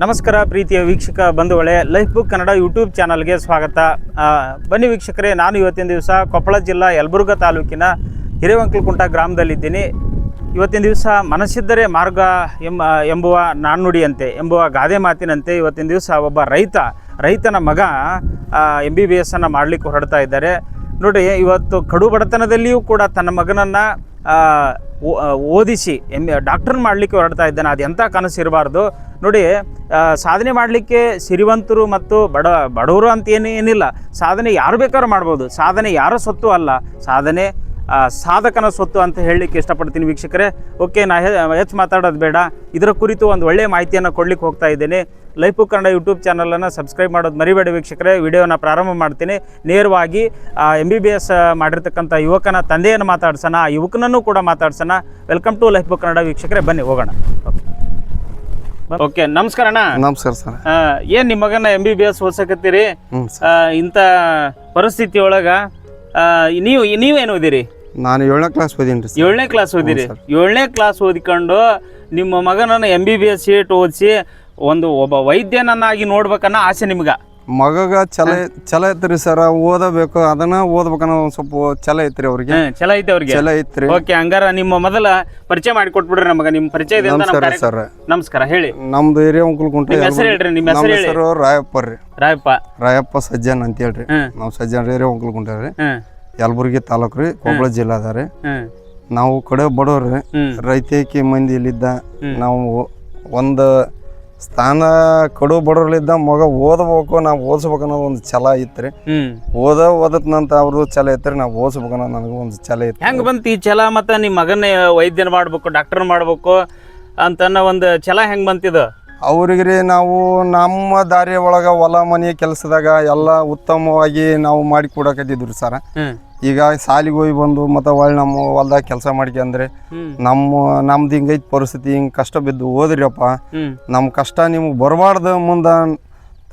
ನಮಸ್ಕಾರ ಪ್ರೀತಿಯ ವೀಕ್ಷಕ ಬಂಧುಗಳೇ ಲೈಫ್ ಬುಕ್ ಕನ್ನಡ ಯೂಟ್ಯೂಬ್ ಚಾನಲ್ಗೆ ಸ್ವಾಗತ. ಬನ್ನಿ ವೀಕ್ಷಕರೇ, ನಾನು ಇವತ್ತಿನ ದಿವಸ ಕೊಪ್ಪಳ ಜಿಲ್ಲಾ ಯಲಬುರ್ಗಾ ತಾಲೂಕಿನ ಹಿರೇವಂಕಲ್ಕುಂಟ ಗ್ರಾಮದಲ್ಲಿದ್ದೀನಿ. ಇವತ್ತಿನ ದಿವಸ ಮನಸ್ಸಿದ್ದರೆ ಮಾರ್ಗ ಎಂಬ ಎಂಬುವ ನಾಣ್ಣುಡಿಯಂತೆ, ಎಂಬುವ ಗಾದೆ ಮಾತಿನಂತೆ ಇವತ್ತಿನ ದಿವಸ ಒಬ್ಬ ರೈತ, ರೈತನ ಮಗ ಎಂ ಬಿ ಬಿ ಎಸ್ ಅನ್ನು ಮಾಡಲಿಕ್ಕೆ ಹೊರಡ್ತಾ ಇದ್ದಾರೆ. ನೋಡಿ, ಇವತ್ತು ಕಡು ಬಡತನದಲ್ಲಿಯೂ ಕೂಡ ತನ್ನ ಮಗನನ್ನು ಓದಿಸಿ ಎಂ ಡಾಕ್ಟರ್ ಮಾಡಲಿಕ್ಕೆ ಹೊರಡ್ತಾ ಇದ್ದಾನೆ. ಅದು ಎಂಥ ಕನಸು ಇರಬಾರ್ದು. ನೋಡಿ ಸಾಧನೆ ಮಾಡಲಿಕ್ಕೆ ಸಿರಿವಂತರು ಮತ್ತು ಬಡ, ಬಡವರು ಅಂತ ಏನು, ಏನಿಲ್ಲ. ಸಾಧನೆ ಯಾರು ಬೇಕಾದ್ರೂ ಮಾಡ್ಬೋದು. ಸಾಧನೆ ಯಾರ ಸೊತ್ತು ಅಲ್ಲ. ಸಾಧನೆ ಸಾಧಕನ ಸೊತ್ತು ಅಂತ ಹೇಳಲಿಕ್ಕೆ ಇಷ್ಟಪಡ್ತೀನಿ ವೀಕ್ಷಕರೇ. ಓಕೆ, ನಾ ಹೆಚ್ಚು ಮಾತಾಡೋದು ಬೇಡ. ಇದರ ಕುರಿತು ಒಂದು ಒಳ್ಳೆಯ ಮಾಹಿತಿಯನ್ನು ಕೊಡ್ಲಿಕ್ಕೆ ಹೋಗ್ತಾ ಇದ್ದೇನೆ. ಲೈಫ್ ಕನ್ನಡ ಯೂಟ್ಯೂಬ್ ಚಾನಲನ್ನು ಸಬ್ಸ್ಕ್ರೈಬ್ ಮಾಡೋದು ಮರಿಬೇಡಿ ವೀಕ್ಷಕರೇ. ವಿಡಿಯೋನ ಪ್ರಾರಂಭ ಮಾಡ್ತೀನಿ. ನೇರವಾಗಿ ಎಂ ಬಿ ಬಿ ಎಸ್ ಮಾಡಿರ್ತಕ್ಕಂಥ ಯುವಕನ ತಂದೆಯನ್ನು ಮಾತಾಡ್ಸೋಣ. ಆ ಯುವಕನನ್ನು ಕೂಡ ಮಾತಾಡ್ಸೋಣ. ವೆಲ್ಕಮ್ ಟು ಲೈಫ್ ಕನ್ನಡ ವೀಕ್ಷಕರೇ. ಬನ್ನಿ ಹೋಗೋಣ. ಓಕೆ ನಮಸ್ಕಾರ ಅಣ್ಣ. ನಮಸ್ಕಾರ ಸರ್. ಏನು ನಿಮ್ಮ ಮಗನ ಎಂ ಬಿ ಬಿ ಎಸ್ ಓದ್ಸಕತ್ತೀರಿ? ಇಂಥ ಪರಿಸ್ಥಿತಿ ಒಳಗ ನೀವು ನೀವೇನು ಓದಿರಿ? ನಾನು ಏಳನೇ ಕ್ಲಾಸ್ ಓದೀನಿ ಸರ್. ಏಳನೇ ಕ್ಲಾಸ್ ಓದಿರಿ. ಏಳನೇ ಕ್ಲಾಸ್ ಓದಿಕೊಂಡು ನಿಮ್ಮ ಮಗನನ್ನ M B B S seat ಓದಿಸಿ ಒಂದು ಒಬ್ಬ ವೈದ್ಯನನ್ನಾಗಿ ನೋಡ್ಬೇಕನ್ನೋ ಆಸೆ ನಿಮ್ಗೆ? ಮಗಗ ಛಲ ಛಲ ಐತ್ರಿ ಸರ್ ಓದಬೇಕು ಅದನ್ನ ಓದ್ಬೇಕನ್ನೋ ಒಂದು ಸ್ವಲ್ಪ ಛಲ ಐತ್ರಿ ಅವ್ರಿಗೆ. ಹ್ಮ್ ಚಲೋ ಐತೆ ಅವ್ರಿಗೆ. ಛಲ ಐತ್ರಿ. ಓಕೆ ಹಂಗಾರ ನಿಮ್ಮ ಮೊದಲ ಪರಿಚಯ ಮಾಡಿ ಕೊಟ್ಬಿಡ್ರಿ ನಮಗೆ. ನಿಮ್ಮ ಪರಿಚಯ ನಮ್ಮ ನಮಸ್ಕಾರ ಕಾರ್ಯ- ಸರ್ ನಮಸ್ಕಾರ ಹೇಳಿ. ನಮ್ದು ಏರಿಯಾ ಕುಂಟ ನಿಮ್ಮ ಹೆಸರು ಹೇಳ್ರಿ ನಿಮ್ಮ ನಮ್ಮ ಹೆಸರು ಹೇಳಿ. ಹೆಸರು ರಾಯಪ್ಪ ರೀ. ರಾಯಪ್ಪ. ರಾಯಪ್ಪ ಸಜ್ಜನ್ ಅಂತ ಹೇಳ್ರಿ. ಹ್ಮ್ ನಾವು ಸಜ್ಜನ್ ಏರಿಯಾ ಕುಂಟ ರೀ. ಹ್ಮ್ ಯಲಬುರ್ಗಿ ತಾಲೂಕು ರೀ ಕೊಪ್ಪಳ ಜಿಲ್ಲಾ ಅದ ರೀ. ಹ್ಮ್ ನಾವು ಕಡೆ ಬಡವ್ರಿ ಹ್ಮ್. ರೈತೇಕಿ ಮಂದಿ ಇಲ್ಲಿದ್ದ. ನಾವು ಒಂದು ಸ್ಥಾನ ಕಡು ಬಡವ್ರಲ್ಲಿದ್ದ ಮಗ ಓದಬೇಕು ನಾವು ಓದಿಸ್ಬೇಕು ಅನ್ನೋದು ಒಂದು ಛಲ ಇತ್ತು ರೀ ಓದ ಓದತ್ನಂತ ಅವ್ರದ್ದು ಛಲ ಇತ್ತು ನಾವು ಓದಿಸ್ಬೇಕು ಅನ್ನೋದು ನನಗೆ ಒಂದು ಛಲ ಇತ್ತು ಹೆಂಗ್ ಬಂತು ಈ ಛಲ ಮತ್ತು ನಿಮ್ಮ ಮಗನ ವೈದ್ಯನ ಮಾಡ್ಬೇಕು ಡಾಕ್ಟರ್ ಮಾಡ್ಬೇಕು ಅಂತನ್ನ ಒಂದು ಛಲ ಹೆಂಗ್ ಬಂತಿದು ಅವ್ರಿಗೆ ರೀ ನಾವು ನಮ್ಮ ದಾರಿ ಒಳಗೆ ಹೊಲ ಮನೆ ಕೆಲಸದಾಗ ಎಲ್ಲ ಉತ್ತಮವಾಗಿ ನಾವು ಮಾಡಿ ಕೊಡಕತ್ತಿದ್ರು ಸರ. ಈಗ ಸಾಲಿಗೆ ಹೋಗಿ ಬಂದು ಮತ್ತೆ ಒಳ್ಳೆ ನಮ್ಮ ಹೊಲ್ದಾಗ ಕೆಲಸ ಮಾಡ್ಕೊಂಡ್ರೆ ನಮ್ಮ ನಮ್ದು ಹಿಂಗೈತಿ ಪರಿಸ್ಥಿತಿ ಹಿಂಗೆ ಕಷ್ಟ ಬಿದ್ದು ಓದ್ರಿಯಪ್ಪ ಹ್ಮ್. ನಮ್ಮ ಕಷ್ಟ ನಿಮ್ಗೆ ಬರಬಾರ್ದು ಮುಂದೆ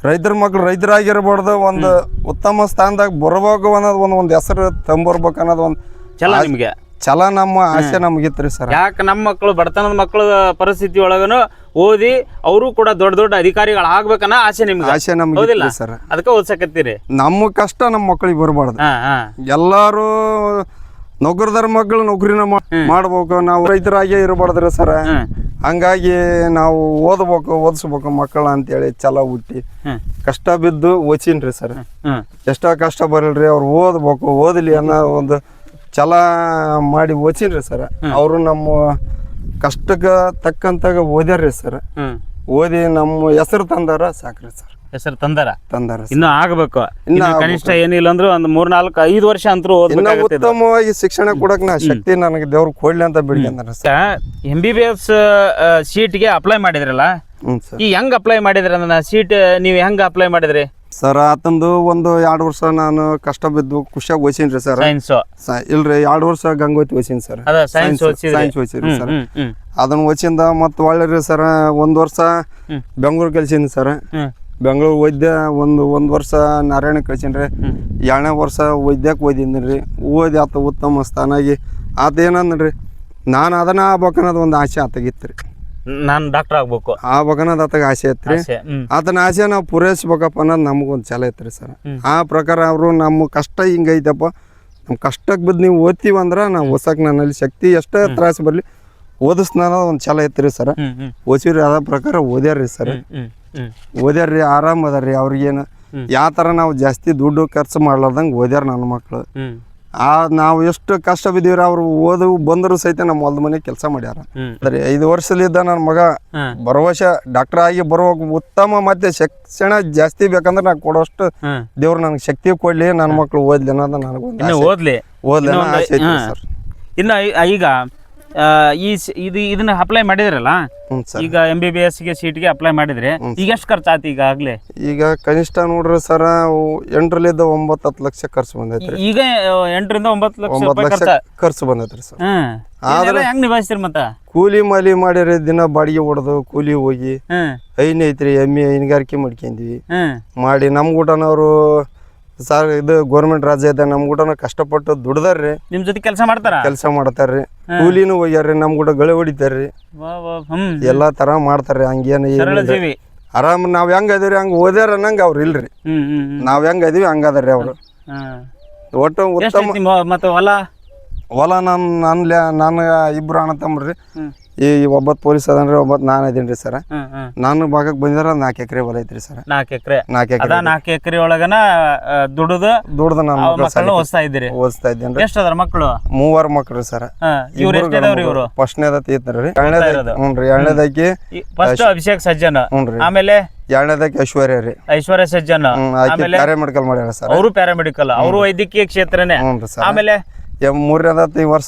ರೈತರ ಮಕ್ಳು ರೈತರಾಗಿರ್ಬಾರ್ದು ಒಂದು ಉತ್ತಮ ಸ್ಥಾನದಾಗ ಬರ್ಬೇಕು ಅನ್ನೋದು ಒಂದು ಒಂದು ಹೆಸರು ತಂಬರ್ಬೇಕು ಅನ್ನೋದು ಒಂದು ಛಲ ನಿಮ್ಗೆ. ಛಲ ನಮ್ಮ ಆಸೆ ನಮಗಿತ್ರಿ ಸರ್. ಯಾಕೆ ನಮ್ಮ ಮಕ್ಕಳು ಬಡತನದ ಮಕ್ಕಳ ಪರಿಸ್ಥಿತಿ ಒಳಗನು ಓದಿ ಅವರು ಕೂಡ ದೊಡ್ಡ ದೊಡ್ಡ ಅಧಿಕಾರಿಗಳು ಆಗ್ಬೇಕನ್ನ ಆಸೆ ನಿಮ್ಗೆ. ಆಸೆ ನಮ್ಗೆ ಸರ್. ಅದಕ್ಕೆ ಓದ್ಸಕತ್ತೀರಿ. ನಮ್ಮ ಕಷ್ಟ ನಮ್ಮ ಮಕ್ಕಳಿಗೆ ಬರಬಾರ್ದು. ಎಲ್ಲಾರು ನೌಕರದಾರ ಮಕ್ಕಳು ನೌಕರಿನ ಮಾಡ್ಬೇಕು. ನಾವು ರೈತರಾಗೆ ಇರಬಾರ್ದ್ರಿ ಸರ್. ಹಂಗಾಗಿ ನಾವು ಓದ್ಬೇಕು ಓದಿಸ್ಬೇಕು ಮಕ್ಕಳ ಅಂತೇಳಿ ಛಲ ಹುಟ್ಟಿ. ಕಷ್ಟ ಬಿದ್ದು ಓಚಿನ್ರಿ ಸರ್. ಎಷ್ಟೋ ಕಷ್ಟ ಬರಲ್ರಿ. ಅವ್ರು ಓದ್ಬೇಕು ಓದಲಿ ಅನ್ನೋ ಒಂದು ಛಲ ಮಾಡಿ ಓದ್ಸಿನ್ರಿ ಸರ್. ಅವರು ನಮ್ಮ ಕಷ್ಟಕ್ಕೆ ತಕ್ಕಂತಾಗ ಓದ್ಯಾರ್ರಿ ಸರ್. ಓದಿ ನಮ್ಮ ಹೆಸರು ತಂದಾರ ಸಾಕ್ರಿ ಸರ್. ಹೆಸರು ತಂದಾರ? ತಂದಾರ ಇನ್ನು ಆಗ್ಬೇಕು. ಇನ್ನು ಕನಿಷ್ಠ ಏನಿಲ್ಲ ಅಂದ್ರೂ ಒಂದು ಮೂರ್ ನಾಲ್ಕು ಐದು ವರ್ಷ ಅಂತರೂ ಉತ್ತಮವಾಗಿ ಶಿಕ್ಷಣ ಕೊಡಕ್ ನಾ ಶಕ್ತಿ ನನಗೆ ದೇವ್ರು ಕೊಡ್ಲಿ ಅಂತ ಬಿಡ್ಕೊಂಡ್ರ ಎಂ ಬಿ ಬಿ ಎಸ್ ಸೀಟ್ಗೆ ಅಪ್ಲೈ ಮಾಡಿದ್ರಲ್ಲ? ಈ ಹೆಂಗ್ ಅಪ್ಲೈ ಮಾಡಿದ್ರಿ ಸೀಟ್ ನೀವು ಹೆಂಗ್ ಅಪ್ಲೈ ಮಾಡಿದ್ರಿ? ಸರ್ ಆತಂದು ಒಂದು ಎರಡು ವರ್ಷ ನಾನು ಕಷ್ಟ ಬಿದ್ದು ಖುಷಿಯಾಗಿ ಓದಿಸಿನ್ರಿ ಸರ್ ಸೈನ್ಸ್ ಸ- ಇಲ್ರಿ ಎರಡು ವರ್ಷ ಗಂಗೋತಿ ಓದಿಸಿನಿ ಸರ್ ಅದ ಸೈನ್ಸ್ ಸೈನ್ಸ್ ಓದಿಸಿರಿ ಸರ್ ಅದನ್ನ ಓದಿಸಿಂದ ಮತ್ತೆ ಒಳ್ಳೆ ರೀ ಸರ್ ಒಂದ್ ವರ್ಷ ಬೆಂಗ್ಳೂರ್ ಬೆಂಗ್ಳೂರು ಕಲ್ಸೀನಿ ಸರ್ ಬೆಂಗಳೂರು ವೈದ್ಯ ಒಂದು ಒಂದ್ ವರ್ಷ ನಾರಾಯಣ ಕಳ್ಸೀನಿ ರೀ. ಎರಡನೇ ವರ್ಷ ವೈದ್ಯಕ್ಕೆ ಓದಿನಿ ರೀ. ಓದಿ ಆತ ಉತ್ತಮ ಸ್ಥಾನಾಗಿ ಆತ ಏನಂದ್ರಿ ನಾನು ಅದನ್ನ ಆಗ್ಬೇಕನ್ನೋದು ಒಂದು ಆಸೆ ಆತಗಿತ್ತು ರೀ. ನಾನು ಡಾಕ್ಟರ್ ಆಗ್ಬೇಕು. ಆಗ್ಬೇಕನ್ನೋದು ಆತಗೆ ಆಸೆ ಐತ್ರಿ. ಆಸೆ ಹ್ಮ್. ಆತನ ಆಸೆ ನಾವು ಪೂರೈಸ್ಬೇಕಪ್ಪ ಅನ್ನೋದು ನಮಗೊಂದು ಛಲ ಐತ್ರಿ ಸರ್. ಆ ಪ್ರಕಾರ ಅವರು ನಮ್ಮ ಕಷ್ಟ ಹಿಂಗೈತಪ್ಪ. ನಮ್ಮ ಕಷ್ಟಕ್ಕೆ ಬಿದ್ದು ನೀವು ಓದ್ತೀವಿ ಅಂದ್ರೆ ನಾವು ಓದ್ಸಕ್ಕೆ ನನ್ನಲ್ಲಿ ಶಕ್ತಿ ಎಷ್ಟೇ ತ್ರಾಸ ಬರಲಿ ಓದಿಸ್ನ ಒಂದು ಛಲ ಐತ್ರಿ ಸರ್. ಹ್ಮ್ ಹ್ಮ್. ಓದಿಸಿರಿ ಅದ ಪ್ರಕಾರ ಓದ್ಯಾರ್ರಿ ಸರ್. ಹ್ಮ್ ಹ್ಮ್ ಹ್ಮ್. ಓದ್ಯಾರ್ರಿ ಆರಾಮ್ ಅದಾರ್ರಿ ಅವ್ರಿಗೇನು. ಯಾವ ಥರ ನಾವು ಜಾಸ್ತಿ ದುಡ್ಡು ಖರ್ಚು ಮಾಡ್ಲಾರ್ದಂಗೆ ಓದ್ಯಾರ ನನ್ನ ಮಕ್ಕಳು ಹ್ಮ್. ಆ ನಾವು ಎಷ್ಟು ಕಷ್ಟ ಬಿದ್ದೀವ್ರಿ ಅವ್ರು ಓದು ಬಂದರು ಸಹಿತ ನಮ್ಮ ಹೊಲದ ಮನೆ ಕೆಲಸ ಮಾಡ್ಯಾರ. ಅದ್ರೆ ಐದು ವರ್ಷಲಿದ್ದ ನನ್ನ ಮಗ ಭರವಸೆ ಡಾಕ್ಟರ್ ಆಗಿ ಬರುವ ಉತ್ತಮ ಮತ್ತೆ ಶಿಕ್ಷಣ ಜಾಸ್ತಿ ಬೇಕಂದ್ರೆ ನಾ ಕೊಡೋಷ್ಟು ದೇವ್ರು ನನಗೆ ಶಕ್ತಿ ಕೊಡ್ಲಿ ನನ್ನ ಮಕ್ಕಳು ಓದ್ಲಿ ಅನ್ನೋದು ನನಗೆ ಓದ್ಲಿ. ಓದ್ಲಿ ಇನ್ನು ಈಗ ಈ ಸ್- ಇದು ಇದನ್ನ ಅಪ್ಲೈ ಮಾಡಿದ್ರಲ್ಲ? ಹ್ಞೂ ಸರ್. ಈಗ ಎಂ ಬಿ ಬಿ ಎಸ್ಗೆ ಸೀಟ್ಗೆ ಅಪ್ಲೈ ಮಾಡಿದ್ರೆ ಈಗ ಎಷ್ಟು ಖರ್ಚು ಆಯ್ತು ಈಗಾಗಲೇ ಈಗ ಕನಿಷ್ಠ ನೋಡ್ರಿ ಸರ್ ಎಂಟರಲ್ಲಿದ್ದ ಒಂಬತ್ತು ಹತ್ತು ಲಕ್ಷ ಖರ್ಚು ಬಂದೈತ್ರಿ. ಈಗ ಎಂಟರಿಂದ ಒಂಬತ್ತು ಲಕ್ಷ ಒಂಬತ್ತು ರೂಪಾಯಿ ಲಕ್ಷ ಖರ್ಚು. ಖರ್ಚು ಬಂದೈತ್ರಿ ಸರ್. ಹ್ಮ್ ಹೆಂಗ್ ನಿಭಾಯಿಸ್ತೀರಿ ಮತ್ತ? ಕೂಲಿ ಮಾಲಿ ಮಾಡಿರಿ ದಿನ ಬಾಡಿಗೆ ಹೊಡೆದು ಕೂಲಿ ಹೋಗಿ ಹ್ಮ್ ಐನ್ ಐತ್ರಿ ಎಮ್ಮೆ ಹೈನುಗಾರಿಕೆ ಮಾಡ್ಕೊಂಡ್ವಿ. ಹ್ಮ್ ಮಾಡಿ ನಮ್ಮ ಊಟನವರು ಸರ್ ಇದು ಗೌರ್ಮೆಂಟ್ ರಾಜ್ಯ ಇದೆ ನಮ್ ಕೂಡ ಕಷ್ಟಪಟ್ಟು ದುಡ್ದಾರ್ರಿ. ನಿಮ್ ಜೊತೆ ಕೆಲಸ ಮಾಡ್ತಾರ? ಕೆಲಸ ಮಾಡ್ತಾರ್ರಿ. ಕೂಲಿನೂ ಹೋಗ್ಯಾರ್ರಿ ನಮ್ ಕೂಡ ಗಳೆ ಹೊಡಿತಾರ್ರಿ. ಎಲ್ಲಾ ತರ ಮಾಡ್ತಾರ್ರಿ ಹಂಗೇನು ಜೀವಿ. ಆರಾಮ್ ನಾವ್ ಹೆಂಗ್ ಅದೀವಿ ಹಂಗ ಓದ್ಯಾರ ಅನ್ನಂಗ ಅವ್ರು ಇಲ್ರಿ. ನಾವ್ ಹೆಂಗ್ ಅದೀವಿ ಹಂಗ ಅದಾರ್ರಿ ಅವ್ರು. ಒಟ್ಟು ಉತ್ತಮ ಮತ್ತೆ ಹೊಲ? ಹೊಲ ನನ್ ನನ್ ನನ್ಗ ಇಬ್ರು ಅಣ್ಣ ತಮ್ರಿ ಈ ಒಬ್ಬತ್ ಪೊಲೀಸ್ ಅದನ್ರಿ ಒಬ್ಬತ್ ನಾನ್ ಅದೀನ್ರಿ ಸರ್. ನಾನು ಭಾಗಕ್ಕೆ ಬಂದಿರ ನಾಲ್ಕು ಎಕರೆ ಹೊಲ ಐತ್ರಿ ಸರ್. ನಾಲ್ಕು ಎಕರೆ. ನಾಲ್ಕು ಅದ ಎಕರೆ ನಾಲ್ಕು ಎಕರೆ ಒಳಗನ ದುಡಿದು ದುಡ್ದು ನಾನು ಮಕ್ಕಳು ಓದಿಸ್ತಾ ಇದ್ದೀರಿ. ಓದಿಸ್ತಾ ಇದ್ದೇನ್ರಿ. ಎಷ್ಟು ಅದಾರ ಮಕ್ಕಳು ಮೂವರು ಮಕ್ಕಳು ಸರ್. ಇವ್ರು ಎಷ್ಟಿದಾವ್ರಿ ಇವರು? ಫಸ್ಟ್ನೇದ ತೀರ್ತಾರ್ರಿ ಹ್ಞೂ ರೀ. ಎರಡನೇದೈಕಿ ಫಸ್ಟ್ ಅಭಿಷೇಕ್ ಸಜ್ಜನ. ಹ್ಞೂ ರೀ ಆಮೇಲೆ? ಎರಡನೇದಕ್ಕೆ ಐಶ್ವರ್ಯ ರೀ. ಐಶ್ವರ್ಯ ಸಜ್ಜನ್. ಪ್ಯಾರಾಮೆಡಿಕಲ್ ಮಾಡ್ಯಾರ ಸರ್. ಅವರು ಪ್ಯಾರಾಮೆಡಿಕಲ್ ಅವರು ವೈದ್ಯಕೀಯ ಕ್ಷೇತ್ರನೇ. ಹ್ಞೂ ಆಮೇಲೆ ಮೂರನೇದತ್ತ ಈ ವರ್ಷ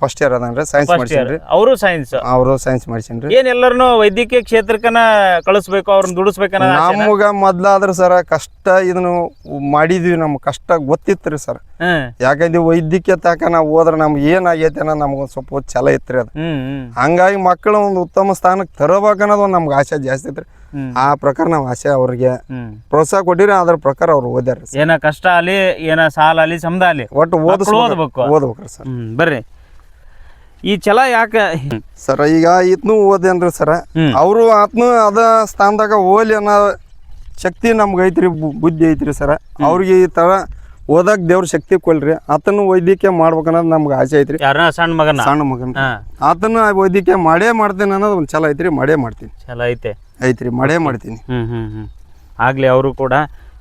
ಫಸ್ಟ್ ಇಯರ್ ಅದಂಗ್ರಿ ಸೈನ್ಸ್ ಮಾಡ್ಸೀನಿ ಅವರು ಸೈನ್ಸ್ ಅವರು ಸೈನ್ಸ್ ಮಾಡ್ಸೀನಿ ಏನ್ ಎಲ್ಲರನ್ನು ವೈದ್ಯಕೀಯ ಕ್ಷೇತ್ರಕ್ಕನ ಕಳಿಸ್ಬೇಕು ಅವ್ರನ್ನ ದುಡಿಸ್ಬೇಕನ್ನ ನಮಗ ಮೊದ್ಲಾದ್ರೆ ಸರ್ ಕಷ್ಟ ಇದನ್ನು ಮಾಡಿದ್ವಿ ನಮ್ಗೆ ಕಷ್ಟ ಗೊತ್ತಿತ್ತು ರೀ ಸರ್ ಯಾಕಂದ್ರೆ ವೈದ್ಯಕೀಯ ತಕ ನಾವು ಹೋದ್ರೆ ನಮ್ಗೆ ಏನಾಗೈತೆ ಅನ್ನೋ ನಮ್ಗೆ ಸ್ವಲ್ಪ ಛಲ ಇತ್ತು ಅದು. ಹಂಗಾಗಿ ಮಕ್ಕಳು ಒಂದು ಉತ್ತಮ ಸ್ಥಾನಕ್ಕೆ ತರಬೇಕನ್ನೋದು ಒಂದು ನಮ್ಗೆ ಆಸೆ ಜಾಸ್ತಿ ಐತ್ರಿ ಹ್ಮ್. ಆ ಪ್ರಕಾರ ನಾವು ಆಸೆ ಅವ್ರಿಗೆ. ಪ್ರೋತ್ಸಾಹ ಕೊಟ್ಟಿರೋ ಅದ್ರ ಪ್ರಕಾರ ಅವ್ರು ಓದ್ಯಾರ ಏನ ಕಷ್ಟ ಅಲ್ಲಿ ಏನ ಸಾಲ ಅಲ್ಲಿ ಸಮದ ಅಲ್ಲಿ ಒಟ್ಟು ಓದಿಸ್ ಓದ್ಬೇಕು. ಓದ್ಬೇಕ್ರಿ ಸರ್. ಬರ್ರಿ. ಈ ಛಲ ಯಾಕೆ? ಸರ್ ಈಗ ಈತ್ನು ಓದೇನ್ರಿ ಸರ. ಅವರು ಆತ್ನು ಅದ ಸ್ಥಾನದಾಗ ಓಲಿ ಅನ್ನೋ ಶಕ್ತಿ ನಮ್ಗೆ ಐತ್ರಿ ಬುದ್ಧಿ ಐತ್ರಿ ಸರ. ಅವ್ರಿಗೆ ಈ ಥರ ಓದಕ್ ದೇವ್ರ ಶಕ್ತಿ ಕೊಲ್ರಿ ಆತನು ವೈದ್ಯಕೀಯ ಮಾಡ್ಬೇಕನ್ನೋದು ನಮ್ಗೆ ಆಸೆ ಐತ್ರಿ. ಯಾರನ್ನ ಸಣ್ಣ ಮಗನ? ಸಣ್ಣ ಮಗನ. ಹಾ. ಆತನು ವೈದ್ಯಕೀಯ ಮಾಡೇ ಮಾಡ್ತೀನಿ ಅನ್ನೋದು ಒಂದು ಛಲ ಐತ್ರಿ ಮಾಡೇ ಮಾಡ್ತೀನಿ. ಚಲ ಐತೆ. ಐತ್ರಿ ಮಾಡೇ ಮಾಡ್ತೀನಿ. ಹ್ಮ್ ಹ್ಮ್ ಹ್ಮ್. ಆಗ್ಲಿ ಅವರು ಕೂಡ.